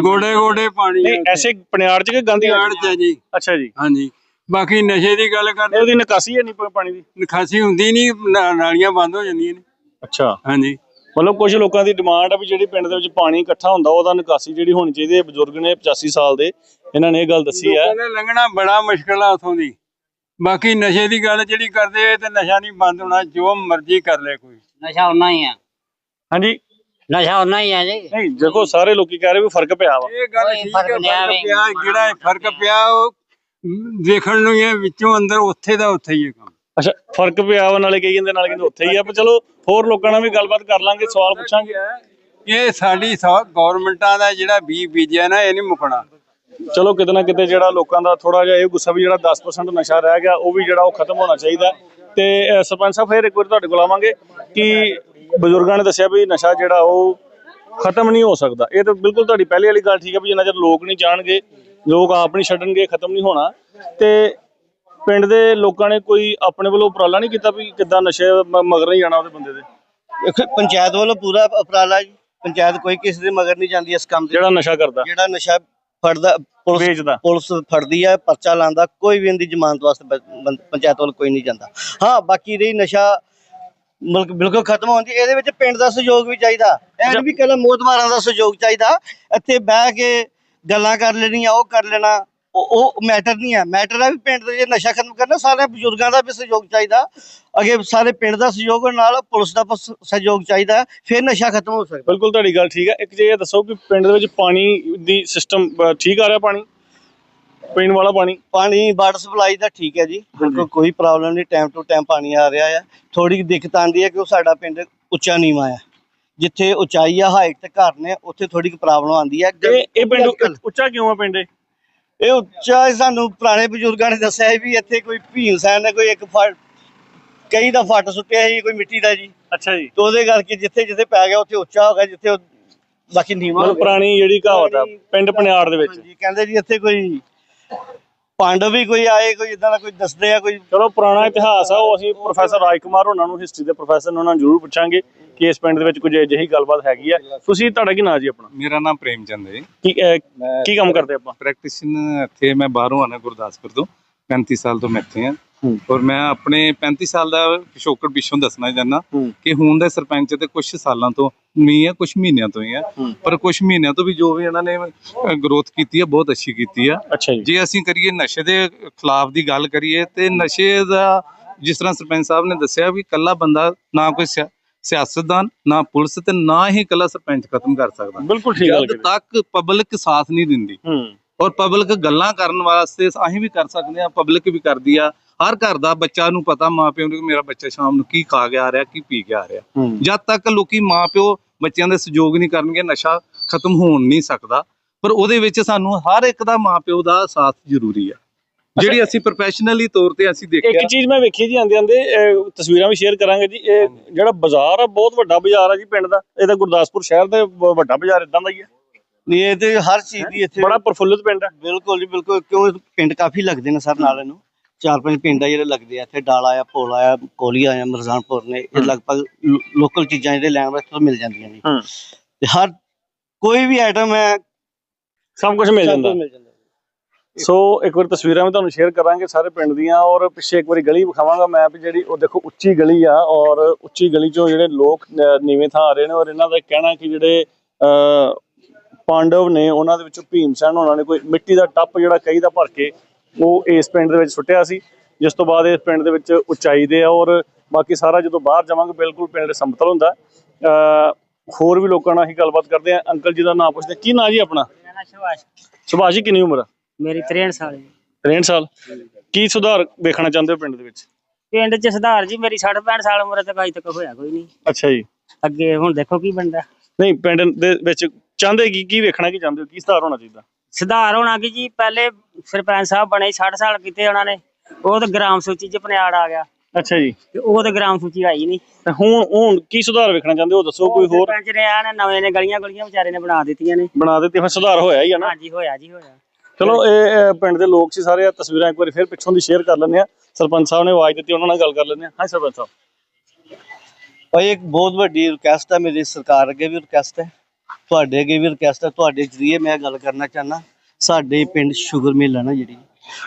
ਗੋਡੇ ਗੋਡੇ ਪਾਣੀ ਨਹੀਂ ਐਸੇ ਪਨਿਆੜ 'ਚ ਕਿ ਗਾਂਧੀ ਯਾਰ ਚ ਜੀ। ਅੱਛਾ ਜੀ। ਹਾਂਜੀ। ਬਾਕੀ ਨਸ਼ੇ ਦੀ ਗੱਲ ਕਰਦੇ ਉਹਦੀ ਨਿਕਾਸੀ ਹੈ ਨਹੀਂ ਪਾਣੀ ਦੀ? ਨਿਕਾਸੀ ਹੁੰਦੀ ਨਹੀਂ ਨਾਲੀਆਂ ਬੰਦ ਹੋ ਜਾਂਦੀਆਂ ਨੇ। ਅੱਛਾ। ਹਾਂਜੀ। ਮਤਲਬ ਕੁਝ ਲੋਕਾਂ ਦੀ ਡਿਮਾਂਡ ਆ ਵੀ ਜਿਹੜੀ ਪਿੰਡ ਦੇ ਵਿੱਚ ਪਾਣੀ ਇਕੱਠਾ ਹੁੰਦਾ ਉਹਦਾ ਨਿਕਾਸੀ ਜਿਹੜੀ ਹੋਣੀ ਚਾਹੀਦੀ ਹੈ ਬਜ਼ੁਰਗ ਨੇ 85 ਸਾਲ ਦੇ ਇਹਨਾਂ ਨੇ ਇਹ ਗੱਲ ਦੱਸੀ ਹੈ। ਲੋਕਾਂ ਨੇ ਲੰਘਣਾ ਬੜਾ ਮੁਸ਼ਕਲ ਆ ਉਥੋਂ ਦੀ। ਬਾਕੀ ਨਸ਼ੇ ਦੀ ਗੱਲ ਜਿਹੜੀ ਕਰਦੇ ਇਹ ਤੇ ਨਸ਼ਾ ਨਹੀਂ ਬੰਦ ਹੋਣਾ ਜੋ ਮਰਜ਼ੀ ਕਰ ਲੈ ਕੋਈ। ਨਸ਼ਾ ਉਨਾ ਹੀ ਆ। ਹਾਂਜੀ। ਨਸ਼ਾ ਉਨਾ ਹੀ ਆ ਜੀ। ਨਹੀਂ ਦੇਖੋ ਸਾਰੇ ਲੋਕੀ ਕਹਿ ਰਹੇ ਵੀ ਫ਼ਰਕ ਪਿਆ ਵਾ। ਇਹ ਗੱਲ ਠੀਕ ਹੈ ਫ਼ਰਕ। ਪਿਆ ਜਿਹੜਾ ਇਹ ਫ਼ਰਕ ਪਿਆ ਉਹ ਦੇਖਣ ਨੂੰ ਹੀ ਹੈ ਵਿੱਚੋਂ ਅੰਦਰ ਉੱਥੇ ਦਾ ਉੱਥੇ ਹੀ ਹੈ ਕੰਮ। ਅੱਛਾ ਫ਼ਰਕ ਪਿਆ ਵਾ ਨਾਲੇ ਕਹੀ ਜਾਂਦੇ ਨਾਲੇ ਕਹਿੰਦੇ ਉੱਥੇ ਹੀ ਆ ਪਰ ਚਲੋ ਹੋਰ ਲੋਕਾਂ ਨਾਲ ਵੀ ਗੱਲਬਾਤ ਕਰ ਲਾਂਗੇ ਸਵਾਲ ਪੁੱਛਾਂਗੇ। ਇਹ ਸਾਡੀ ਗਵਰਨਮੈਂਟਾਂ ਦਾ ਜਿਹੜਾ ਬੀ ਬੀਜਿਆ ਨਾ ਇਹ ਨਹੀਂ ਮੁਕਣਾ। ਚਲੋ ਕਿਤੇ ਨਾ ਕਿਤੇ ਜਿਹੜਾ ਲੋਕਾਂ ਦਾ ਥੋੜਾ ਜਿਹਾ ਇਹ ਗੁੱਸਾ ਵੀ ਜਿਹੜਾ 10% ਨਸ਼ਾ ਰਹਿ ਗਿਆ ਉਹ ਵੀ ਜਿਹੜਾ ਉਹ ਖਤਮ ਹੋਣਾ ਚਾਹੀਦਾ ਤੇ ਸਰਪੰਚ ਸਾਹਿਬ ਫਿਰ ਇੱਕ ਵਾਰ ਤੁਹਾਡੇ ਕੋਲ ਆਵਾਂਗੇ ਕਿ ਬਜ਼ੁਰਗਾਂ ਨੇ ਦੱਸਿਆ ਵੀ ਨਸ਼ਾ ਜਿਹੜਾ ਉਹ ਖਤਮ ਨਹੀਂ ਹੋ ਸਕਦਾ। ਇਹ ਤਾਂ ਬਿਲਕੁਲ ਤੁਹਾਡੀ ਪਹਿਲੇ ਵਾਲੀ ਗੱਲ ਠੀਕ ਹੈ ਵੀ ਜਿੰਨਾ ਚਿਰ ਲੋਕ ਨਹੀਂ ਜਾਣਗੇ ਲੋਕ ਆਪ ਨਹੀਂ ਛੱਡਣਗੇ ਖਤਮ ਨਹੀਂ ਹੋਣਾ। ਤੇ ਪਿੰਡ ਦੇ ਲੋਕਾਂ ਨੇ ਕੋਈ ਆਪਣੇ ਵੱਲੋਂ ਉਪਰਾਲਾ ਨਹੀਂ ਕੀਤਾ ਵੀ ਕਿੱਦਾਂ ਨਸ਼ੇ ਮਗਰ ਨਹੀਂ ਜਾਣਾ ਉਹਦੇ ਬੰਦੇ ਦੇ? ਦੇਖੋ ਪੰਚਾਇਤ ਵੱਲੋਂ ਪੂਰਾ ਉਪਰਾਲਾ ਜੀ। ਪੰਚਾਇਤ ਕੋਈ ਕਿਸੇ ਦੇ ਮਗਰ ਨਹੀਂ ਜਾਂਦੀ ਇਸ ਕੰਮ ਦੇ ਜਿਹੜਾ ਨਸ਼ਾ ਕਰਦਾ। ਜਿਹੜਾ ਨਸ਼ਾ ਫੜਦਾ ਪੁਲਿਸ ਵੇਚਦਾ। ਪੁਲਿਸ ਫੜਦੀ ਹੈ ਪਰਚਾ ਲਾਉਂਦਾ ਕੋਈ ਵੀ ਇਹਦੀ ਜ਼ਮਾਨਤ ਵਾਸਤੇ ਬ- ਬੰ- ਪੰਚਾਇਤ ਵੱਲ ਕੋਈ ਨਹੀਂ ਜਾਂਦਾ। ਹਾਂ ਬਾਕੀ ਰਹੀ ਨਸ਼ਾ ਮੁਲਕ ਬਿਲਕੁਲ ਖਤਮ ਹੋਣ ਦੀ ਇਹਦੇ ਵਿੱਚ ਪਿੰਡ ਦਾ ਸਹਿਯੋਗ ਵੀ ਚਾਹੀਦਾ। ਐਂ ਵੀ ਕੱਲਾ ਮੋਤਬਾਰਾਂ ਦਾ ਸਹਿਯੋਗ ਚਾਹੀਦਾ। ਇੱਥੇ ਬਹਿ ਕੇ ਗੱਲਾਂ ਕਰ ਲੈਣੀਆਂ ਉਹ ਕਰ ਲੈਣਾ। ਉਹ ਮੈਟਰ ਨਹੀਂ ਹੈ। ਮੈਟਰ ਹੈ ਵੀ ਪਿੰਡ ਦੇ ਜੇ ਨਸ਼ਾ ਖਤਮ ਕਰਨਾ ਸਾਰੇ ਬਜ਼ੁਰਗਾਂ ਦਾ ਵੀ ਸਹਿਯੋਗ ਚਾਹੀਦਾ। ਅਗੇ ਸਾਰੇ ਪਿੰਡ ਦਾ ਸਹਿਯੋਗ ਨਾਲ ਪੁਲਿਸ ਦਾ ਸਹਿਯੋਗ ਚਾਹੀਦਾ ਫਿਰ ਨਸ਼ਾ ਖਤਮ ਹੋ ਸਕਦਾ। ਬਿਲਕੁਲ ਤੁਹਾਡੀ ਗੱਲ ਠੀਕ ਹੈ। ਇੱਕ ਜੇ ਇਹ ਦੱਸੋ ਕਿ ਪਿੰਡ ਦੇ ਵਿੱਚ ਪਾਣੀ ਦੀ ਸਿਸਟਮ ਠੀਕ ਆ ਰਿਹਾ ਪਾਣੀ? ਪੀਣ ਵਾਲਾ ਪਾਣੀ? ਪਾਣੀ ਵਾਟਰ ਸਪਲਾਈ ਦਾ ਠੀਕ ਹੈ ਜੀ। ਬਿਲਕੁਲ ਕੋਈ ਪ੍ਰੋਬਲਮ ਨਹੀਂ। ਟਾਈਮ ਟੂ ਟਾਈਮ ਪਾਣੀ ਆ ਰਿਹਾ ਹੈ। ਥੋੜੀ ਦਿੱਕਤ ਆਂਦੀ ਹੈ ਕਿ ਉਹ ਸਾਡਾ ਪਿੰਡ ਉੱਚਾ ਨੀਵਾਂ ਹੈ। ਜਿੱਥੇ ਉਚਾਈ ਆ ਹਾਈਟ ਤੇ ਘਰ ਨੇ ਉੱਥੇ ਥੋੜੀ ਕੁ ਪ੍ਰੋਬਲਮ ਆਂਦੀ ਹੈ। ਇਹ ਪਿੰਡ ਉੱਚਾ ਕਿਉਂ ਆ ਪਿੰਡ ਇਹ? ਉੱਚਾ ਸਾਨੂੰ ਪੁਰਾਣੇ ਬਜ਼ੁਰਗਾਂ ਨੇ ਦੱਸਿਆ ਹੈ ਵੀ ਇੱਥੇ ਕੋਈ ਭੀਮ ਸੈਨ ਨੇ ਕੋਈ ਇੱਕ ਫੜ ਕਈ ਦਾ ਫੱਟ ਸੁੱਟਿਆ ਸੀ ਕੋਈ ਮਿੱਟੀ ਦਾ ਜੀ। ਅੱਛਾ ਜੀ। ਤੇ ਉਹਦੇ ਕਰਕੇ ਜਿੱਥੇ ਜਿੱਥੇ ਪੈ ਗਿਆ ਉੱਥੇ ਉੱਚਾ ਹੋ ਗਿਆ ਜਿੱਥੇ ਉਹ ਬਾਕੀ ਨੀਵਾਂ ਹੋ ਮਤਲਬ ਗਿਆ। ਪੁਰਾਣੀ ਜਿਹੜੀ ਕਹਾਵਤ ਆ ਪਿੰਡ ਪਨਿਆੜ ਦੇ ਵਿੱਚ। ਹਾਂਜੀ ਕਹਿੰਦੇ ਜੀ ਇੱਥੇ ਕੋਈ ਪਾਂਡਵ ਵੀ ਕੋਈ ਆਏ ਕੋਈ ਇਦਾਂ ਦਾ ਕੋਈ ਦੱਸਦੇ ਆ ਕੋਈ ਚਲੋ ਪੁਰਾਣਾ ਇਤਿਹਾਸ ਆ ਉਹ ਅਸੀਂ ਪ੍ਰੋਫੈਸਰ ਰਾਜਕੁਮਾਰ ਉਹਨਾਂ ਨੂੰ ਹਿਸਟਰੀ ਦੇ ਪ੍ਰੋਫੈਸਰ ਨੂੰ ਉਹਨਾਂ ਨੂੰ ਜ਼ਰੂਰ ਪੁੱਛਾਂਗੇ ਕਿ ਇਸ ਪਿੰਡ ਦੇ ਵਿੱਚ ਕੁਝ ਅਜਿਹੀ ਗੱਲਬਾਤ ਹੈਗੀ ਆ। ਤੁਸੀਂ ਤੁਹਾਡਾ ਕੀ ਨਾਂ ਜੀ ਆਪਣਾ? ਮੇਰਾ ਨਾਮ ਪ੍ਰੇਮ ਚੰਦ ਹੈ ਕੀ ਕੀ ਕੰਮ ਕਰਦੇ ਆਪਾਂ? ਪ੍ਰੈਕਟੀਸ਼ਨ ਇੱਥੇ ਮੈਂ ਬਾਹਰੋਂ ਆਣਾ ਗੁਰਦਾਸਪੁਰ ਤੋਂ 35 ਸਾਲ ਤੋਂ ਮੈਂ ਇੱਥੇ ਹੂੰ। ਔਰ ਮੈਂ ਆਪਣੇ 35 ਸਾਲ ਦਾ ਪਿਛੋਕੜ ਪਿੱਛੋਂ ਦੱਸਣਾ ਚਾਹੁੰਦਾ। ਕਿ ਹੁਣ ਦੇ ਸਰਪੰਚ ਤੇ ਕੁਝ ਸਾਲਾਂ ਤੋਂ ਨਹੀਂ ਹੈ ਕੁਝ ਮਹੀਨਿਆਂ ਤੋਂ ਹੀ ਹੈ। ਪਰ ਕੁਝ ਮਹੀਨਿਆਂ ਤੋਂ ਵੀ ਜੋ ਵੀ ਇਹਨਾਂ ਨੇ ਗਰੋਥ ਕੀਤੀ ਹੈ ਬਹੁਤ ਅੱਛੀ ਕੀਤੀ ਅੱਛਾ ਜੀ। ਅਸੀਂ ਕਰੀਏ ਨਸ਼ੇ ਦੇ ਖਿਲਾਫ ਦੀ ਗੱਲ ਕਰੀਏ ਤੇ ਨਸ਼ੇ ਦਾ ਜਿਸ ਤਰ੍ਹਾਂ ਸਰਪੰਚ ਸਾਹਿਬ ਨੇ ਦੱਸਿਆ ਵੀ ਕੱਲਾ ਬੰਦਾ ਨਾ ਕੋਈ ਸਿਆ- ਸਿਆਸਤਦਾਨ ਨਾ ਪੁਲਿਸ ਤੇ ਨਾ ਹੀ ਕੱਲਾ ਸਰਪੰਚ ਖਤਮ ਕਰ ਸਕਦਾ। ਬਿਲਕੁਲ ਠੀਕ ਗੱਲ ਤੱਕ ਪਬਲਿਕ ਸਾਥ ਨਹੀਂ ਦਿੰਦੀ ਔਰ ਪਬਲਿਕ ਗੱਲਾਂ ਕਰਨ ਵਾਸਤੇ ਅਸੀਂ ਵੀ ਕਰ ਸਕਦੇ ਆ ਪਬਲਿਕ ਵੀ ਕਰਦੀ ਆ। ਹਰ ਘਰ ਦਾ ਬੱਚਾ ਨੂੰ ਪਤਾ ਮਾਪਿਓ ਨੂੰ ਕਿ ਮੇਰਾ ਬੱਚਾ ਸ਼ਾਮ ਨੂੰ ਕੀ ਖਾ ਕੇ ਆ ਰਿਹਾ ਕੀ ਪੀ ਕੇ ਆ ਰਿਹਾ। ਜਦ ਤੱਕ ਲੋਕੀ ਮਾਪਿਓ ਬੱਚਿਆਂ ਦੇ ਸਹਿਯੋਗ ਨਹੀਂ ਕਰਨਗੇ ਨਸ਼ਾ ਖਤਮ ਹੋਣ ਨਹੀਂ ਸਕਦਾ। ਪਰ ਉਹਦੇ ਵਿੱਚ ਸਾਨੂੰ ਹਰ ਇੱਕ ਦਾ ਮਾਪਿਓ ਦਾ ਸਾਥ ਜ਼ਰੂਰੀ ਆ। ਜਿਹੜੀ ਅਸੀਂ ਪ੍ਰੋਫੈਸ਼ਨਲੀ ਤੌਰ ਤੇ ਅਸੀਂ ਦੇਖਿਆ ਇੱਕ ਚੀਜ਼ ਮੈਂ ਵੇਖੀ ਜੀ ਆਂਦੇ ਆਂਦੇ ਤਸਵੀਰਾਂ ਵੀ ਸ਼ੇਅਰ ਕਰਾਂਗੇ ਜੀ। ਇਹ ਜਿਹੜਾ ਬਾਜ਼ਾਰ ਆ ਬਹੁਤ ਵੱਡਾ ਬਾਜ਼ਾਰ ਆ ਜੀ ਪਿੰਡ ਦਾ। ਇਹ ਤਾਂ ਗੁਰਦਾਸਪੁਰ ਸ਼ਹਿਰ ਦੇ ਵੱਡਾ ਬਾਜ਼ਾਰ ਇਦਾਂ ਦਾ ਹੀ ਹੈ ਨਹੀਂ ਇਹ ਤੇ ਹਰ ਚੀਜ਼ ਦੀ ਇੱਥੇ ਬੜਾ ਪ੍ਰਫੁੱਲਿਤ ਪਿੰਡ ਹੈ ਬਿਲਕੁਲ ਜੀ ਬਿਲਕੁਲ। ਕਿਉਂ? ਇਹ ਪਿੰਡ ਕਾਫੀ ਲੱਗਦੇ ਨੇ ਸਰ ਨਾਲ ਇਹਨੂੰ। ਚਾਰ ਪੰਜ ਪਿੰਡ ਆ ਜਿਹੜੇ ਲੱਗਦੇ ਆ ਇੱਥੇ ਡਾਲਾ ਆ ਭੋਲਾ ਆ ਕੋਲੀਆ ਆ ਮਰਜ਼ਾਨਪੁਰ ਨੇ ਇਹ ਲਗਭਗ ਲੋਕਲ ਚੀਜ਼ਾਂ ਜਿਹੜੇ ਲੈਣ ਵਾਸਤੇ ਮਿਲ ਜਾਂਦੀਆਂ ਨੇ। ਹੂੰ। ਤੇ ਹਰ ਕੋਈ ਵੀ ਆਈਟਮ ਹੈ ਸਭ ਕੁਝ ਮਿਲ ਜਾਂਦਾ। ਸੋ ਇੱਕ ਵਾਰ ਤਸਵੀਰਾਂ ਵੀ ਤੁਹਾਨੂੰ ਸ਼ੇਅਰ ਕਰਾਂਗੇ ਸਾਰੇ ਪਿੰਡ ਦੀਆਂ ਔਰ ਪਿੱਛੇ ਇੱਕ ਵਾਰੀ ਗਲੀ ਵਿਖਾਵਾਂਗਾ ਮੈਂ ਵੀ ਜਿਹੜੀ ਉਹ ਦੇਖੋ ਉੱਚੀ ਗਲੀ ਆ ਔਰ ਉੱਚੀ ਗਲੀ ਚੋਂ ਜਿਹੜੇ ਲੋਕ ਨੀਵੇਂ ਥਾਂ ਆ ਰਹੇ ਨੇ ਔਰ ਇਹਨਾਂ ਦਾ ਕਹਿਣਾ ਕਿ ਜਿਹੜੇ ਪਾਂਡਵ ਨੇ ਉਹਨਾਂ ਦੇ ਵਿੱਚੋਂ ਭੀਮ ਸੈਨ ਉਹਨਾਂ ਨੇ ਕੋਈ ਮਿੱਟੀ ਦਾ ਟੱਪ ਜਿਹੜਾ ਕਈ ਦਾ ਭਰ ਕੇ ਉਹ ਇਸ ਪਿੰਡ ਦੇ ਵਿੱਚ ਸੁੱਟਿਆ ਸੀ ਜਿਸ ਤੋਂ ਬਾਅਦ ਇਸ ਪਿੰਡ ਦੇ ਵਿੱਚ ਉਚਾਈ ਦੇ ਆ ਔਰ ਬਾਕੀ ਸਾਰਾ ਜਦੋਂ ਬਾਹਰ ਜਾਵਾਂਗੇ ਬਿਲਕੁਲ ਪਿੰਡ ਸਮਤਲ ਹੁੰਦਾ। ਅ, ਹੋਰ ਵੀ ਲੋਕਾਂ ਨਾਲ ਅਸੀਂ ਗੱਲਬਾਤ ਕਰਦੇ ਆ ਅੰਕਲ ਜੀ ਦਾ ਨਾਮ ਪੁੱਛਦੇ ਕੀ ਨਾਂ ਜੀ ਆਪਣਾ? ਮੇਰਾ ਸੁਭਾਸ਼। ਸੁਭਾਸ਼ ਜੀ ਕਿੰਨੀ ਉਮਰ ਆ? ਮੇਰੀ 63 ਸਾਲ ਜੀ। 63 ਸਾਲ। ਕੀ ਸੁਧਾਰ ਦੇਖਣਾ ਚਾਹੁੰਦੇ ਹੋ ਪਿੰਡ ਦੇ ਵਿੱਚ? ਪਿੰਡ 'ਚ ਸੁਧਾਰ ਜੀ ਮੇਰੀ 60 65 ਸਾਲ ਉਮਰ ਤੇ ਅਜੇ ਤੱਕ ਹੋਇਆ ਕੋਈ ਨਹੀਂ। ਅੱਛਾ ਜੀ। ਅੱਗੇ ਹੁਣ ਦੇਖੋ ਕੀ ਬਣਦਾ। ਨਹੀਂ ਪਿੰਡ ਦੇ ਵਿੱਚ ਚਾਹੁੰਦੇ ਕੀ ਕੀ ਵੇਖਣਾ ਕੀ ਚਾਹੁੰਦੇ ਹੋ? ਕੀ ਸੁਧਾਰ ਹੋਣਾ ਚਾਹੀਦਾ? ਸੁਧਾਰ ਹੋਣਾ ਕਿ ਜੀ ਪਹਿਲੇ ਸਰਪੰਚ ਸਾਹਿਬ ਬਣੇ 60 ਸਾਲ ਕੀਤੇ ਉਹਨਾਂ ਨੇ ਉਹ ਤਾਂ ਗ੍ਰਾਮ ਸੂਚੀ 'ਚ ਪਨਿਆੜ ਆ ਗਿਆ। ਅੱਛਾ ਜੀ। ਤੇ ਉਹ ਤਾਂ ਗ੍ਰਾਮ ਸੂਚੀ ਆਈ ਨਹੀਂ। ਤੇ ਹੁਣ ਹੁਣ ਕੀ ਸੁਧਾਰ ਵੇਖਣਾ ਚਾਹੁੰਦੇ ਹੋ? ਦੱਸੋ ਕੋਈ ਹੋਰ। ਸਰਪੰਚ ਨੇ ਆ ਨਵੇਂ ਨੇ ਗਲੀਆਂ ਗਲੀਆਂ ਵਿਚਾਰੇ ਨੇ ਬਣਾ ਦਿੱਤੀਆਂ ਨੇ। ਬਣਾ ਦਿੱਤੀ ਫਿਰ ਸੁਧਾਰ ਹੋਇਆ ਹੀ ਆ ਨਾ। ਹਾਂਜੀ ਹੋਇਆ ਜੀ ਹੋਇਆ। ਚਲੋ ਇਹ ਪਿੰਡ ਦੇ ਲੋਕ ਸੀ ਸਾਰੇ ਤਸਵੀਰਾਂ ਇੱਕ ਵਾਰੀ ਫਿਰ ਪਿੱਛੋਂ ਦੀ ਸ਼ੇਅਰ ਕਰ ਲੈਂਦੇ ਆ ਸਰਪੰਚ ਸਾਹਿਬ ਨੇ ਆਵਾਜ਼ ਦਿੱਤੀ ਉਹਨਾਂ ਨਾਲ ਗੱਲ ਕਰ ਲੈਂਦੇ ਆ ਹਾਂ ਸਰਪੰਚ ਸਾਹਿਬ। ਭਾਈ ਇੱਕ ਬਹੁਤ ਵੱਡੀ ਰਿਕੁਐਸਟ ਹੈ ਮੇਰੀ ਸਰਕਾਰ ਅੱਗੇ ਵੀ ਰਿਕੁਐਸਟ ਹੈ। ਤੁਹਾਡੇ ਅੱਗੇ ਵੀ ਰਿਕੁਐਸਟ ਹੈ ਤੁਹਾਡੇ ਜਰੀਏ ਮੈਂ ਗੱਲ ਕਰਨਾ ਚਾਹਨਾ ਸਾਡੇ ਪਿੰਡ ਸ਼ੂਗਰ ਮਿਲ ਹੈ ਨਾ ਜਿਹੜੀ।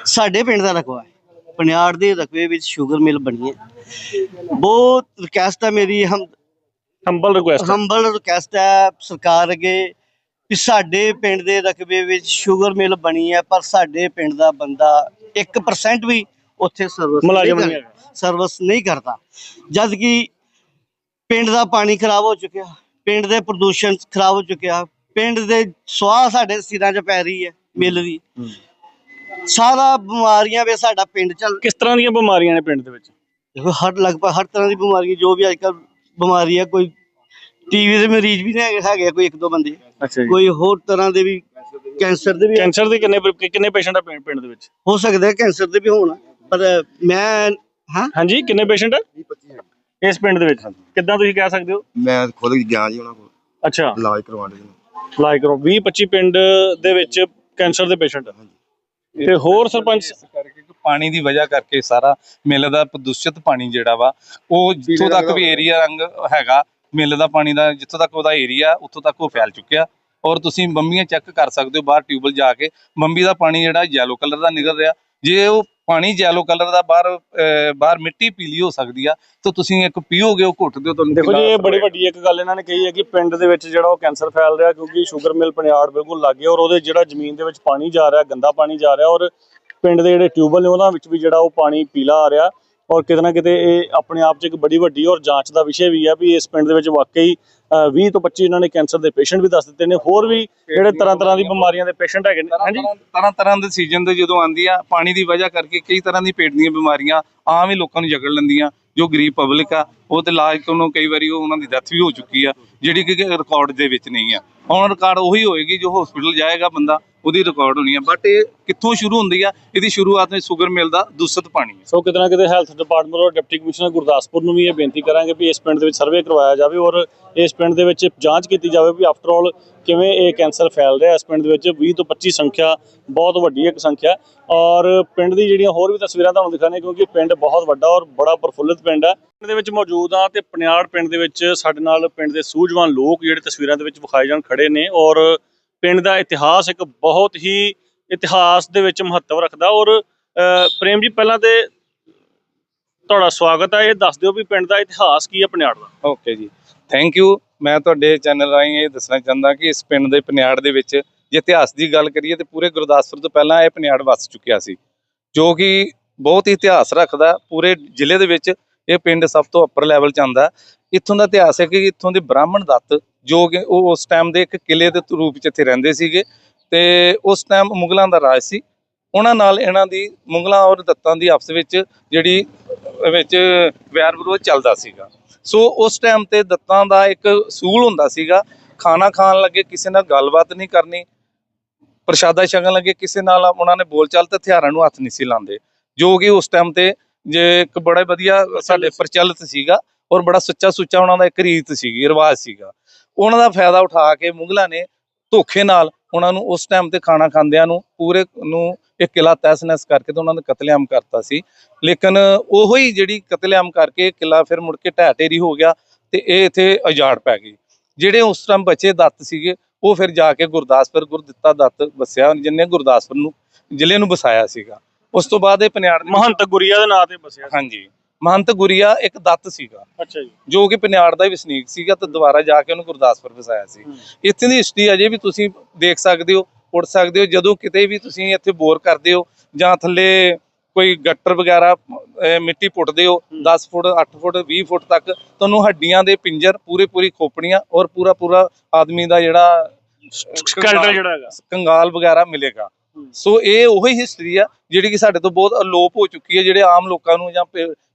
ਸਾਡੇ ਪਿੰਡ ਦਾ ਰਕਬਾ ਹੈ। ਪਨਿਆੜ ਦੇ ਰਕਬੇ ਵਿੱਚ ਸ਼ੂਗਰ ਮਿਲ ਬਣੀ ਹੈ। ਬਹੁਤ ਰਿਕੁਐਸਟ ਹੈ ਮੇਰੀ ਹਮ ਹੰਬਲ ਰਿਕੁਐਸਟ ਹੰਬਲ ਰਿਕੁਐਸਟ ਹੈ ਸਰਕਾਰ ਅੱਗੇ ਕਿ ਸਾਡੇ ਪਿੰਡ ਦੇ ਰਕਬੇ ਵਿੱਚ ਸ਼ੂਗਰ ਮਿਲ ਬਣੀ ਹੈ ਪਰ ਸਾਡੇ ਪਿੰਡ ਦਾ ਬੰਦਾ 1% ਵੀ ਉੱਥੇ ਸਰਵਿਸ ਮੁਲਾਜ਼ਮ ਨਹੀਂ ਹੈਗਾ। ਸਰਵਿਸ ਨਹੀਂ ਕਰਦਾ। ਜਦ ਕਿ ਪਿੰਡ ਦਾ ਪਾਣੀ ਖਰਾਬ ਹੋ ਚੁੱਕਿਆ। ਪਿੰਡ ਦੇ ਪ੍ਰਦੂਸ਼ਣ ਖਰਾਬ ਹੋ ਚੁੱਕਿਆ। ਪਿੰਡ ਦੇ ਸਵਾਹ ਸਾਡੇ ਸਿਰਾਂ 'ਚ ਪੈ ਰਹੀ ਹੈ ਮਿਲ ਦੀ ਸਾਰਾ ਬਿਮਾਰੀਆਂ ਵਿੱਚ ਸਾਡਾ ਪਿੰਡ ਚੱਲ ਕਿਸ ਤਰ੍ਹਾਂ ਦੀਆਂ ਬਿਮਾਰੀਆਂ ਨੇ ਪਿੰਡ ਦੇ ਵਿੱਚ? ਦੇਖੋ ਹਰ ਲਗਭਗ ਹਰ ਤਰ੍ਹਾਂ ਦੀ ਬਿਮਾਰੀ ਜੋ ਵੀ ਅੱਜ ਕੱਲ੍ਹ ਬਿਮਾਰੀ ਹੈ ਕੋਈ ਟੀਵੀ ਦੇ ਮਰੀਜ਼ ਵੀ ਨੇ ਹੈਗੇ ਕੋਈ ਇੱਕ ਦੋ ਬੰਦੇ। ਕੋਈ ਹੋਰ ਤਰ੍ਹਾਂ ਦੇ ਵੀ ਕੈਂਸਰ ਦੇ ਵੀ ਕੈਂਸਰ ਦੇ ਕਿੰਨੇ ਕਿੰਨੇ ਪੇਸ਼ੈਂਟ ਆ ਪਿੰਡ ਪਿੰਡ ਦੇ ਵਿੱਚ? ਹੋ ਸਕਦਾ ਹੈ ਕੈਂਸਰ ਦੇ ਵੀ ਹੋਣ ਪਰ ਮੈਂ ਹਾਂ? ਹਾਂਜੀ ਕਿੰਨੇ ਪੇਸ਼ੈਂਟ ਆ? ਇਸ ਪਿੰਡ ਦੇ ਵਿੱਚ? ਕਿੱਦਾਂ ਤੁਸੀਂ ਕਹਿ ਸਕਦੇ ਹੋ? ਮੈਂ ਖੁਦ ਗਿਆ ਜੀ ਉਹਨਾਂ ਕੋਲ। ਅੱਛਾ। ਇਲਾਜ ਕਰਵਾਉਣ ਦੇ ਲਾਈਕ ਕਰੋ 20 25 ਪਿੰਡ ਦੇ ਵਿੱਚ ਕੈਂਸਰ ਦੇ ਪੇਸ਼ੈਂਟ ਤੇ ਹੋਰ ਸਰਪੰਚ? ਕਰਕੇ ਕਿ ਪਾਣੀ ਦੀ ਵਜ੍ਹਾ ਕਰਕੇ ਸਾਰਾ ਮਿੱਲ ਦਾ ਪ੍ਰਦੂਸ਼ਿਤ ਪਾਣੀ ਜਿਹੜਾ ਵਾ ਉਹ ਜਿੱਥੋਂ ਤੱਕ ਵੀ ਏਰੀਆ ਰੰਗ ਹੈਗਾ ਮਿੱਲ ਦਾ ਪਾਣੀ ਦਾ ਜਿੱਥੋਂ ਤੱਕ ਉਹਦਾ ਏਰੀਆ ਉੱਥੋਂ ਤੱਕ ਉਹ ਫੈਲ ਚੁੱਕਿਆ। ਔਰ ਤੁਸੀਂ ਬੰਬੀਆਂ ਚੈੱਕ ਕਰ ਸਕਦੇ ਹੋ ਬਾਹਰ ਟਿਊਬਲ ਜਾ ਕੇ। ਬੰਬੀ ਦਾ ਪਾਣੀ ਜਿਹੜਾ ਯੈਲੋ ਕਲਰ ਦਾ ਨਿਕਲ ਰਿਹਾ ਜੇ ਉਹ ਪਾਣੀ ਯੈਲੋ ਕਲਰ ਦਾ ਬਾਹਰ ਅਹ, ਬਾਹਰ ਮਿੱਟੀ ਪੀਲੀ ਹੋ ਸਕਦੀ ਆ ਤਾਂ ਤੁਸੀਂ ਇੱਕ ਪੀਓਗੇ ਉਹ ਘੁੱਟਦੇ ਹੋ ਤੁਹਾਨੂੰ ਦੇਖੋ ਜੀ ਇਹ ਬੜੀ। ਵੱਡੀ ਇੱਕ ਗੱਲ ਇਹਨਾਂ ਨੇ ਕਹੀ ਹੈ ਕਿ ਪਿੰਡ ਦੇ ਵਿੱਚ ਜਿਹੜਾ ਉਹ ਕੈਂਸਰ ਫੈਲ ਰਿਹਾ ਕਿਉਂਕਿ ਸ਼ੂਗਰ ਮਿਲ ਪਨਿਆੜ ਬਿਲਕੁਲ ਲੱਗੇ ਔਰ ਉਹਦੇ ਜਿਹੜਾ ਜ਼ਮੀਨ ਦੇ ਵਿੱਚ ਪਾਣੀ ਜਾ ਰਿਹਾ ਗੰਦਾ ਪਾਣੀ ਜਾ ਰਿਹਾ ਔਰ ਪਿੰਡ ਦੇ ਜਿਹੜੇ ਟਿਊਬਲ ਨੇ ਉਹਨਾਂ ਵਿੱਚ ਵੀ ਜਿਹੜਾ ਉਹ ਪਾਣੀ ਪੀਲਾ ਆ ਰਿਹਾ ਔਰ ਕਿਤੇ ਨਾ ਕਿਤੇ ਇਹ ਆਪਣੇ ਆਪ 'ਚ ਇੱਕ ਬੜੀ ਵੱਡੀ ਔਰ ਜਾਂਚ ਦਾ ਵਿਸ਼ੇ ਵੀ ਹੈ ਵੀ ਇਸ ਪਿੰਡ ਦੇ ਵਿੱਚ ਵਾਕਈ 20 ਤੋਂ 25 ਇਹਨਾਂ ਨੇ ਕੈਂਸਰ ਦੇ ਪੇਸ਼ੈਂਟ ਵੀ ਦੱਸ ਦਿੱਤੇ ਨੇ। ਹੋਰ ਵੀ ਜਿਹੜੇ ਤਰ੍ਹਾਂ ਤਰ੍ਹਾਂ ਦੀ ਬਿਮਾਰੀਆਂ ਦੇ ਪੇਸ਼ੈਂਟ ਹੈਗੇ ਨੇ। ਹਾਂਜੀ? ਤਰ੍ਹਾਂ ਤਰ੍ਹਾਂ ਦੇ ਸੀਜ਼ਨ ਦੇ ਜਦੋਂ ਆਉਂਦੀ ਆ, ਪਾਣੀ ਦੀ ਵਜ੍ਹਾ ਕਰਕੇ ਕਈ ਤਰ੍ਹਾਂ ਦੀ ਪੇਟ ਦੀਆਂ ਬਿਮਾਰੀਆਂ ਆਮ ਹੀ ਲੋਕਾਂ ਨੂੰ ਜਕੜ ਲੈਂਦੀਆਂ, ਜੋ ਗਰੀਬ ਪਬਲਿਕ ਆ, ਉਹ ਤੇ ਇਲਾਜ ਤੋਂ ਕਈ ਵਾਰੀ ਉਹ ਉਹਨਾਂ ਦੀ ਡੈਥ ਵੀ ਹੋ ਚੁੱਕੀ ਆ, ਜਿਹੜੀ ਕਿ ਰਿਕਾਰਡ ਦੇ ਵਿੱਚ ਨਹੀਂ ਆ। ਹੁਣ ਰਿਕਾਰਡ ਉਹੀ ਹੋਏਗੀ ਜੋ ਹਸਪੀਟਲ ਜਾਏਗਾ ਬੰਦਾ ਉਹਦੀ ਰਿਕਾਰਡ ਹੋਣੀ ਹੈ ਬਟ ਇਹ ਕਿੱਥੋਂ ਸ਼ੁਰੂ ਹੁੰਦੀ ਆ? ਇਹਦੀ ਸ਼ੁਰੂਆਤ ਵਿੱਚ ਸ਼ੂਗਰ ਮਿਲ ਦਾ ਦੂਸ਼ਿਤ ਪਾਣੀ ਆ। ਸੋ ਕਿਤੇ ਨਾ ਕਿਤੇ ਹੈਲਥ ਡਿਪਾਰਟਮੈਂਟ ਔਰ ਡਿਪਟੀ ਕਮਿਸ਼ਨਰ ਗੁਰਦਾਸਪੁਰ ਨੂੰ ਵੀ ਇਹ ਬੇਨਤੀ ਕਰਾਂਗੇ ਵੀ ਇਸ ਪਿੰਡ ਦੇ ਵਿੱਚ ਸਰਵੇ ਕਰਵਾਇਆ ਜਾਵੇ ਔਰ ਇਸ ਪਿੰਡ ਦੇ ਵਿੱਚ ਜਾਂਚ ਕੀਤੀ ਜਾਵੇ ਵੀ ਆਫਟਰ ਆਲ ਕਿਵੇਂ ਇਹ ਕੈਂਸਰ ਫੈਲ ਰਿਹਾ ਇਸ ਪਿੰਡ ਦੇ ਵਿੱਚ। 20 ਤੋਂ 25 ਸੰਖਿਆ, ਬਹੁਤ ਵੱਡੀ ਇੱਕ ਸੰਖਿਆ। ਔਰ ਪਿੰਡ ਦੀ ਜਿਹੜੀਆਂ ਹੋਰ ਵੀ ਤਸਵੀਰਾਂ ਤੁਹਾਨੂੰ ਦਿਖਾਣੇ ਕਿਉਂਕਿ ਪਿੰਡ ਬਹੁਤ ਵੱਡਾ ਔਰ ਬੜਾ ਪ੍ਰਫੁੱਲਿਤ ਪਿੰਡ ਹੈ ਪਿੰਡ ਦੇ ਵਿੱਚ ਮੌਜੂਦ ਆ ਤੇ ਪਨਿਆੜ ਪਿੰਡ ਦੇ ਵਿੱਚ ਸਾਡੇ ਨਾਲ ਪਿੰਡ ਦੇ ਸੂਝਵਾਨ ਲੋਕ ਜਿਹੜੇ ਤਸਵੀਰਾਂ ਦੇ ਵਿੱਚ ਵਿਖਾਏ ਜਾਣ ਖੜੇ ਨੇ ਔਰ ਪਿੰਡ ਦਾ ਇਤਿਹਾਸ ਇੱਕ ਬਹੁਤ ਹੀ ਇਤਿਹਾਸ ਦੇ ਵਿੱਚ ਮਹੱਤਵ ਰੱਖਦਾ ਔਰ ਪ੍ਰੇਮ ਜੀ, ਪਹਿਲਾਂ ਤੇ ਤੁਹਾਡਾ ਸਵਾਗਤ ਹੈ ਇਹ ਦੱਸ ਦਿਓ ਵੀ ਪਿੰਡ ਦਾ ਇਤਿਹਾਸ ਕੀ ਹੈ ਪਨਿਆੜ ਦਾ। ਓਕੇ ਜੀ। ਥੈਂਕ ਯੂ ਮੈਂ ਤੁਹਾਡੇ ਚੈਨਲ ਰਾਹੀਂ ਇਹ ਦੱਸਣਾ ਚਾਹੁੰਦਾ ਕਿ ਇਸ ਪਿੰਡ ਦੇ ਪਨਿਆੜ ਦੇ ਵਿੱਚ ਜੇ ਇਤਿਹਾਸ ਦੀ ਗੱਲ ਕਰੀਏ ਤੇ ਪੂਰੇ ਗੁਰਦਾਸਪੁਰ ਤੋਂ ਪਹਿਲਾਂ ਇਹ ਪਨਿਆੜ ਵਸ ਚੁੱਕਿਆ ਸੀ, ਜੋ ਕਿ ਬਹੁਤ ਹੀ ਇਤਿਹਾਸ ਰੱਖਦਾ, ਪੂਰੇ ਜ਼ਿਲ੍ਹੇ ਦੇ ਵਿੱਚ ਇਹ ਪਿੰਡ ਸਭ ਤੋਂ ਅੱਪਰ ਲੈਵਲ 'ਚ ਆਉਂਦਾ। ਇੱਥੋਂ ਦਾ ਇਤਿਹਾਸ ਹੈ ਕਿ ਇੱਥੋਂ ਦੇ ਬ੍ਰਾਹਮਣ ਦੱਤ ਜੋ ਕਿ ਉਹ ਉਸ ਟਾਈਮ ਦੇ ਇੱਕ ਕਿਲੇ ਦੇ ਰੂਪ 'ਚ ਇੱਥੇ ਰਹਿੰਦੇ ਸੀਗੇ ਤੇ ਉਸ ਟਾਈਮ ਮੁਗਲਾਂ ਦਾ ਰਾਜ ਸੀ। ਉਹਨਾਂ ਨਾਲ ਇਹਨਾਂ ਦੀ ਮੁਗਲਾਂ ਔਰ ਦੱਤਾਂ ਦੀ ਆਪਸ ਵਿੱਚ ਜਿਹੜੀ ਵਿੱਚ ਵੈਰ ਵਿਰੋਧ ਚੱਲਦਾ ਸੀਗਾ। ਸੋ ਉਸ ਟਾਈਮ ਤੇ ਦੱਤਾਂ ਦਾ ਇੱਕ ਸੂਲ ਹੁੰਦਾ ਸੀਗਾ। ਖਾਣਾ ਖਾਣ ਲੱਗੇ ਕਿਸੇ ਨਾਲ ਗੱਲਬਾਤ ਨਹੀਂ ਕਰਨੀ ਪ੍ਰਸ਼ਾਦਾ ਛਕਣ ਲੱਗੇ ਕਿਸੇ ਨਾਲ ਉਹਨਾਂ ਨੇ ਬੋਲਚਾਲ ਤੇ ਹਥਿਆਰਾਂ ਨੂੰ ਹੱਥ ਨਹੀਂ ਸੀ ਲਾਉਂਦੇ ਜੋ ਕਿ ਉਸ ਟਾਈਮ ਤੇ ਜੇ ਇੱਕ ਬੜਾ ਵਧੀਆ ਸਾਡੇ ਪ੍ਰਚਲਿਤ ਸੀਗਾ। ਔਰ ਬੜਾ ਸੁੱਚਾ ਸੁੱਚਾ ਉਹਨਾਂ ਦਾ ਇੱਕ ਰੀਤ ਸੀਗੀ ਰਿਵਾਜ ਸੀਗਾ। ਉਹਨਾਂ ਦਾ ਫਾਇਦਾ ਉਠਾ ਕੇ ਮੁਗਲਾਂ ਨੇ ਧੋਖੇ ਨਾਲ ਉਹਨਾਂ ਨੂੰ ਉਸ ਟਾਈਮ ਤੇ ਖਾਣਾ ਖਾਂਦਿਆਂ ਨੂੰ ਪੂਰੇ ਨੂੰ ਇੱਕ ਕਿਲਾ ਤਹਿਸ-ਨਹਿਸ ਕਰਕੇ ਤੇ ਉਹਨਾਂ ਨੇ ਕਤਲੇਆਮ ਕਰਤਾ ਸੀ। ਲੇਕਿਨ ਉਹੋ ਹੀ ਜਿਹੜੀ ਕਤਲੇਆਮ ਕਰਕੇ ਕਿਲਾ ਫਿਰ ਮੁੜ ਕੇ ਢਹਿ ਢੇਰੀ ਹੋ ਗਿਆ ਤੇ ਇਹ ਇੱਥੇ ਉਜਾੜ ਪੈ ਗਈ। ਜਿਹੜੇ ਉਸ ਟਾਈਮ ਬੱਚੇ ਦੱਤ ਸੀਗੇ ਉਹ ਫਿਰ ਜਾ ਕੇ ਗੁਰਦਾਸਪੁਰ ਗੁਰਦਿੱਤਾ ਦੱਤ ਵਸਿਆ ਜਿੰਨੇ ਗੁਰਦਾਸਪੁਰ ਨੂੰ ਜ਼ਿਲ੍ਹੇ ਨੂੰ ਵਸਾਇਆ ਸੀਗਾ। ਉਸ ਤੋਂ ਬਾਅਦ ਇਹ ਪਨਿਆੜ ਮਹੰਤ ਗੁਰੀਆ ਦੇ ਨਾਂ ਤੇ ਬਸਿਆ ਹਾਂਜੀ। ਮਹੰਤ ਗੁਰੀਆ ਇੱਕ ਦੱਤ ਸੀਗਾ। ਅੱਛਾ ਜੀ। ਜੋ ਕਿ ਪਨਿਆੜ ਦਾ ਹੀ ਵਸਨੀਕ ਸੀਗਾ ਤੇ ਦੁਬਾਰਾ ਜਾ ਕੇ ਉਹਨੂੰ ਗੁਰਦਾਸਪੁਰ ਵਸਾਇਆ ਸੀ। ਇੱਥੇ ਦੀ ਹਿਸਟਰੀ ਅਜੇ ਵੀ ਤੁਸੀਂ ਦੇਖ ਸਕਦੇ ਹੋ ਪੁੱਛ ਸਕਦੇ ਹੋ ਜਦੋਂ ਕਿਤੇ ਵੀ ਤੁਸੀਂ ਇੱਥੇ ਬੋਰ ਕਰਦੇ ਹੋ ਜਾਂ ਥੱਲੇ ਕੋਈ ਗੱਟਰ ਵਗੈਰਾ ਮਿੱਟੀ ਪੁੱਟਦੇ ਹੋ 10 ਫੁੱਟ 8 ਫੁੱਟ 20 ਫੁੱਟ ਤੱਕ ਤੁਹਾਨੂੰ ਹੱਡੀਆਂ ਦੇ ਪਿੰਜਰ ਪੂਰੇ ਪੂਰੀ ਖੋਪੜੀਆਂ ਔਰ ਪੂਰਾ ਪੂਰਾ ਆਦਮੀ ਦਾ ਜਿਹੜਾ ਸਕੈਲਟਲ ਜਿਹੜਾ ਹੈਗਾ। ਕੰਗਾਲ ਵਗੈਰਾ ਮਿਲੇਗਾ। ਸੋ ਇਹ ਉਹੀ ਹਿਸਟਰੀ ਆ ਜਿਹੜੀ ਕਿ ਸਾਡੇ ਤੋਂ ਬਹੁਤ ਅਲੋਪ ਹੋ ਚੁੱਕੀ ਹੈ ਜਿਹੜੇ ਆਮ ਲੋਕਾਂ ਨੂੰ ਜਾਂ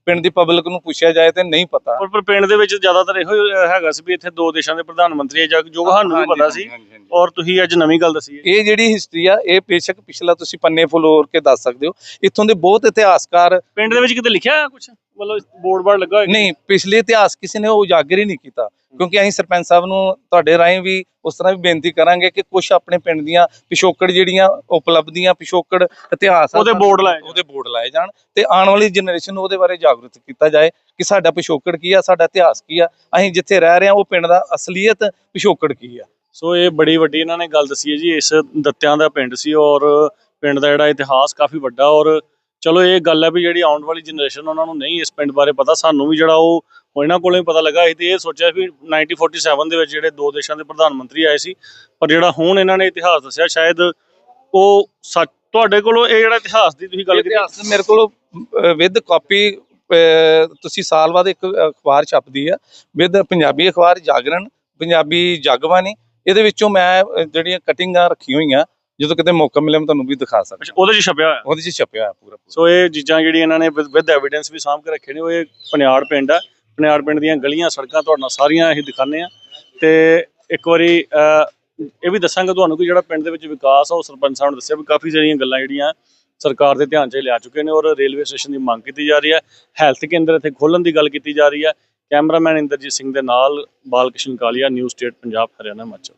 ਪਿੰਡ ਦੀ ਪਬਲਿਕ ਨੂੰ ਪੁੱਛਿਆ ਜਾਏ ਤੇ ਨਹੀਂ ਪਤਾ। ਪਰ ਪਰ ਪਿੰਡ ਦੇ ਵਿੱਚ ਜ਼ਿਆਦਾਤਰ ਇਹੋ ਹੈਗਾ ਸੀ ਵੀ ਇੱਥੇ ਦੋ ਦੇਸ਼ਾਂ ਦੇ ਪ੍ਰਧਾਨ ਮੰਤਰੀ ਜਾਂ ਜੋ ਸਾਨੂੰ ਵੀ ਪਤਾ ਸੀ। ਔਰ ਤੁਸੀਂ ਅੱਜ ਨਵੀਂ ਗੱਲ ਦੱਸੀ ਹੈ। ਇਹ ਜਿਹੜੀ ਹਿਸਟਰੀ ਆ ਇਹ ਬੇਸ਼ੱਕ ਪਿਛਲਾ ਤੁਸੀਂ ਪੰਨੇ ਫਲੋਰ ਕੇ ਦੱਸ ਸਕਦੇ ਹੋ। ਇੱਥੋਂ ਦੇ ਬਹੁਤ ਇਤਿਹਾਸਕਾਰ ਪਿੰਡ ਦੇ ਵਿੱਚ ਕਿਤੇ ਲਿਖਿਆ ਕੁਝ ਮਤਲਬ ਬੋਰਡ ਬਾਰਡ ਲੱਗਾ ਹੋਇਆ ਨਹੀਂ ਪਿਛਲੇ ਇਤਿਹਾਸ ਕਿਸੇ ਨੇ ਉਜਾਗਰ ਹੀ ਨਹੀਂ ਕੀਤਾ। ਕਿਉਂਕਿ ਅਸੀਂ ਸਰਪੰਚ ਸਾਹਿਬ ਨੂੰ ਤੁਹਾਡੇ ਰਾਹੀਂ ਵੀ ਉਸ ਤਰ੍ਹਾਂ ਵੀ ਬੇਨਤੀ ਕਰਾਂਗੇ ਕਿ ਕੁਝ ਆਪਣੇ ਪਿੰਡ ਦੀਆਂ ਪਿਛੋਕੜ ਜਿਹੜੀਆਂ ਉਪਲਬਧੀਆਂ ਪਿਛੋਕੜ ਇਤਿਹਾਸ ਉਹਦੇ ਬੋਰਡ ਲਾਏ। ਉਹਦੇ ਬੋਰਡ ਲਾਏ ਜਾਣ ਤੇ ਆਉਣ ਵਾਲੀ ਜਨਰੇਸ਼ਨ ਨੂੰ ਉਹਦੇ ਬਾਰੇ ਜਾਗਰੂਕ ਕੀਤਾ ਜਾਏ ਕਿ ਸਾਡਾ ਪਿਛੋਕੜ ਕੀ ਆ ਸਾਡਾ ਇਤਿਹਾਸ ਕੀ ਆ। ਅਸੀਂ ਜਿੱਥੇ ਰਹਿ ਰਹੇ ਹਾਂ ਉਹ ਪਿੰਡ ਦਾ ਅਸਲੀਅਤ ਪਿਛੋਕੜ ਕੀ ਆ। ਸੋ ਇਹ ਬੜੀ ਵੱਡੀ ਇਹਨਾਂ ਨੇ ਗੱਲ ਦੱਸੀ ਹੈ ਜੀ ਇਸ ਦੱਤਿਆਂ ਦਾ ਪਿੰਡ ਸੀ ਔਰ ਪਿੰਡ ਦਾ ਜਿਹੜਾ ਇਤਿਹਾਸ ਕਾਫੀ ਵੱਡਾ ਔਰ ਚਲੋ ਇਹ ਗੱਲ ਹੈ ਵੀ ਜਿਹੜੀ ਆਉਣ ਵਾਲੀ ਜਨਰੇਸ਼ਨ ਉਹਨਾਂ ਨੂੰ ਨਹੀਂ ਇਸ ਪਿੰਡ ਬਾਰੇ ਪਤਾ, ਸਾਨੂੰ ਵੀ ਜਿਹੜਾ ਉਹ ਇਹਨਾਂ ਕੋਲੋਂ ਹੀ ਪਤਾ ਲੱਗਾ ਸੀ ਤੇ ਇਹ ਸੋਚਿਆ ਵੀ 1947 ਦੇ ਵਿੱਚ ਜਿਹੜੇ ਦੋ ਦੇਸ਼ਾਂ ਦੇ ਪ੍ਰਧਾਨ ਮੰਤਰੀ ਆਏ ਸੀ, ਪਰ ਜਿਹੜਾ ਹੁਣ ਇਹਨਾਂ ਨੇ ਇਤਿਹਾਸ ਦੱਸਿਆ, ਸ਼ਾਇਦ ਉਹ ਸੱਚ, ਤੁਹਾਡੇ ਕੋਲੋਂ ਇਹ ਜਿਹੜਾ ਇਤਿਹਾਸ ਦੀ ਤੁਸੀਂ ਗੱਲ ਕੀਤੀ? ਇਤਿਹਾਸ ਮੇਰੇ ਕੋਲ ਵਿਦ ਕਾਪੀ ਤੁਸੀਂ ਸਾਲ ਬਾਅਦ ਇੱਕ ਅਖਬਾਰ ਛਪਦੀ ਆ ਵਿਦ ਪੰਜਾਬੀ ਅਖਬਾਰ ਜਾਗਰਣ, ਪੰਜਾਬੀ ਜਗਬਾਣੀ, ਇਹਦੇ ਵਿੱਚੋਂ ਮੈਂ ਜਿਹੜੀਆਂ ਕਟਿੰਗਾਂ ਰੱਖੀਆਂ ਹੋਈਆਂ ਜਦੋਂ ਕਿਤੇ ਮੌਕਾ ਮਿਲੇ ਮੈਂ ਤੁਹਾਨੂੰ ਵੀ ਦਿਖਾ ਸਕਦਾ। ਅੱਛਾ, ਉਹਦੇ 'ਚ ਛਪਿਆ ਹੋਇਆ? ਉਹਦੇ 'ਚ ਛਪਿਆ ਹੋਇਆ ਪੂਰਾ ਸੋ ਇਹ ਚੀਜ਼ਾਂ ਜਿਹੜੀਆਂ ਇਹਨਾਂ ਨੇ ਵਿਦ ਐਵੀਡੈਂਸ ਵੀ ਸਾਂਭ ਕੇ ਰੱਖੇ ਨੇ ਉਹ ਇਹ ਪਨਿਆੜ ਪਿੰਡ ਆ। ਪਨਿਆੜ ਪਿੰਡ ਦੀਆਂ ਗਲੀਆਂ ਸੜਕਾਂ ਤੁਹਾਡੇ ਨਾਲ ਸਾਰੀਆਂ ਅਸੀਂ ਦਿਖਾਣੇ ਆ। ਤੇ ਇੱਕ ਵਾਰੀ ਇਹ ਵੀ ਦੱਸਾਂਗੇ ਤੁਹਾਨੂੰ ਕਿ ਜਿਹੜਾ ਪਿੰਡ ਦੇ ਵਿੱਚ ਵਿਕਾਸ ਆ ਉਹ ਸਰਪੰਚ ਸਾਹਿਬ ਨੇ ਦੱਸਿਆ ਵੀ ਕਾਫੀ ਸਾਰੀਆਂ ਗੱਲਾਂ ਜਿਹੜੀਆਂ ਸਰਕਾਰ ਦੇ ਧਿਆਨ 'ਚ ਲਿਆ ਚੁੱਕੇ ਨੇ ਔਰ ਰੇਲਵੇ ਸਟੇਸ਼ਨ ਦੀ ਮੰਗ ਕੀਤੀ ਜਾ ਰਹੀ ਹੈ ਹੈਲਥ ਕੇਂਦਰ ਇੱਥੇ ਖੋਲਣ ਦੀ ਗੱਲ ਕੀਤੀ ਜਾ ਰਹੀ ਹੈ ਕੈਮਰਾਮੈਨ ਇੰਦਰਜੀਤ ਸਿੰਘ ਦੇ ਨਾਲ ਬਾਲਕ੍ਰਿਸ਼ਨ ਕਾਲੀਆ ਨਿਊ ਸਟੇਟ ਪੰਜਾਬ ਹਰਿਆਣਾ ਹਿਮਾਚਲ।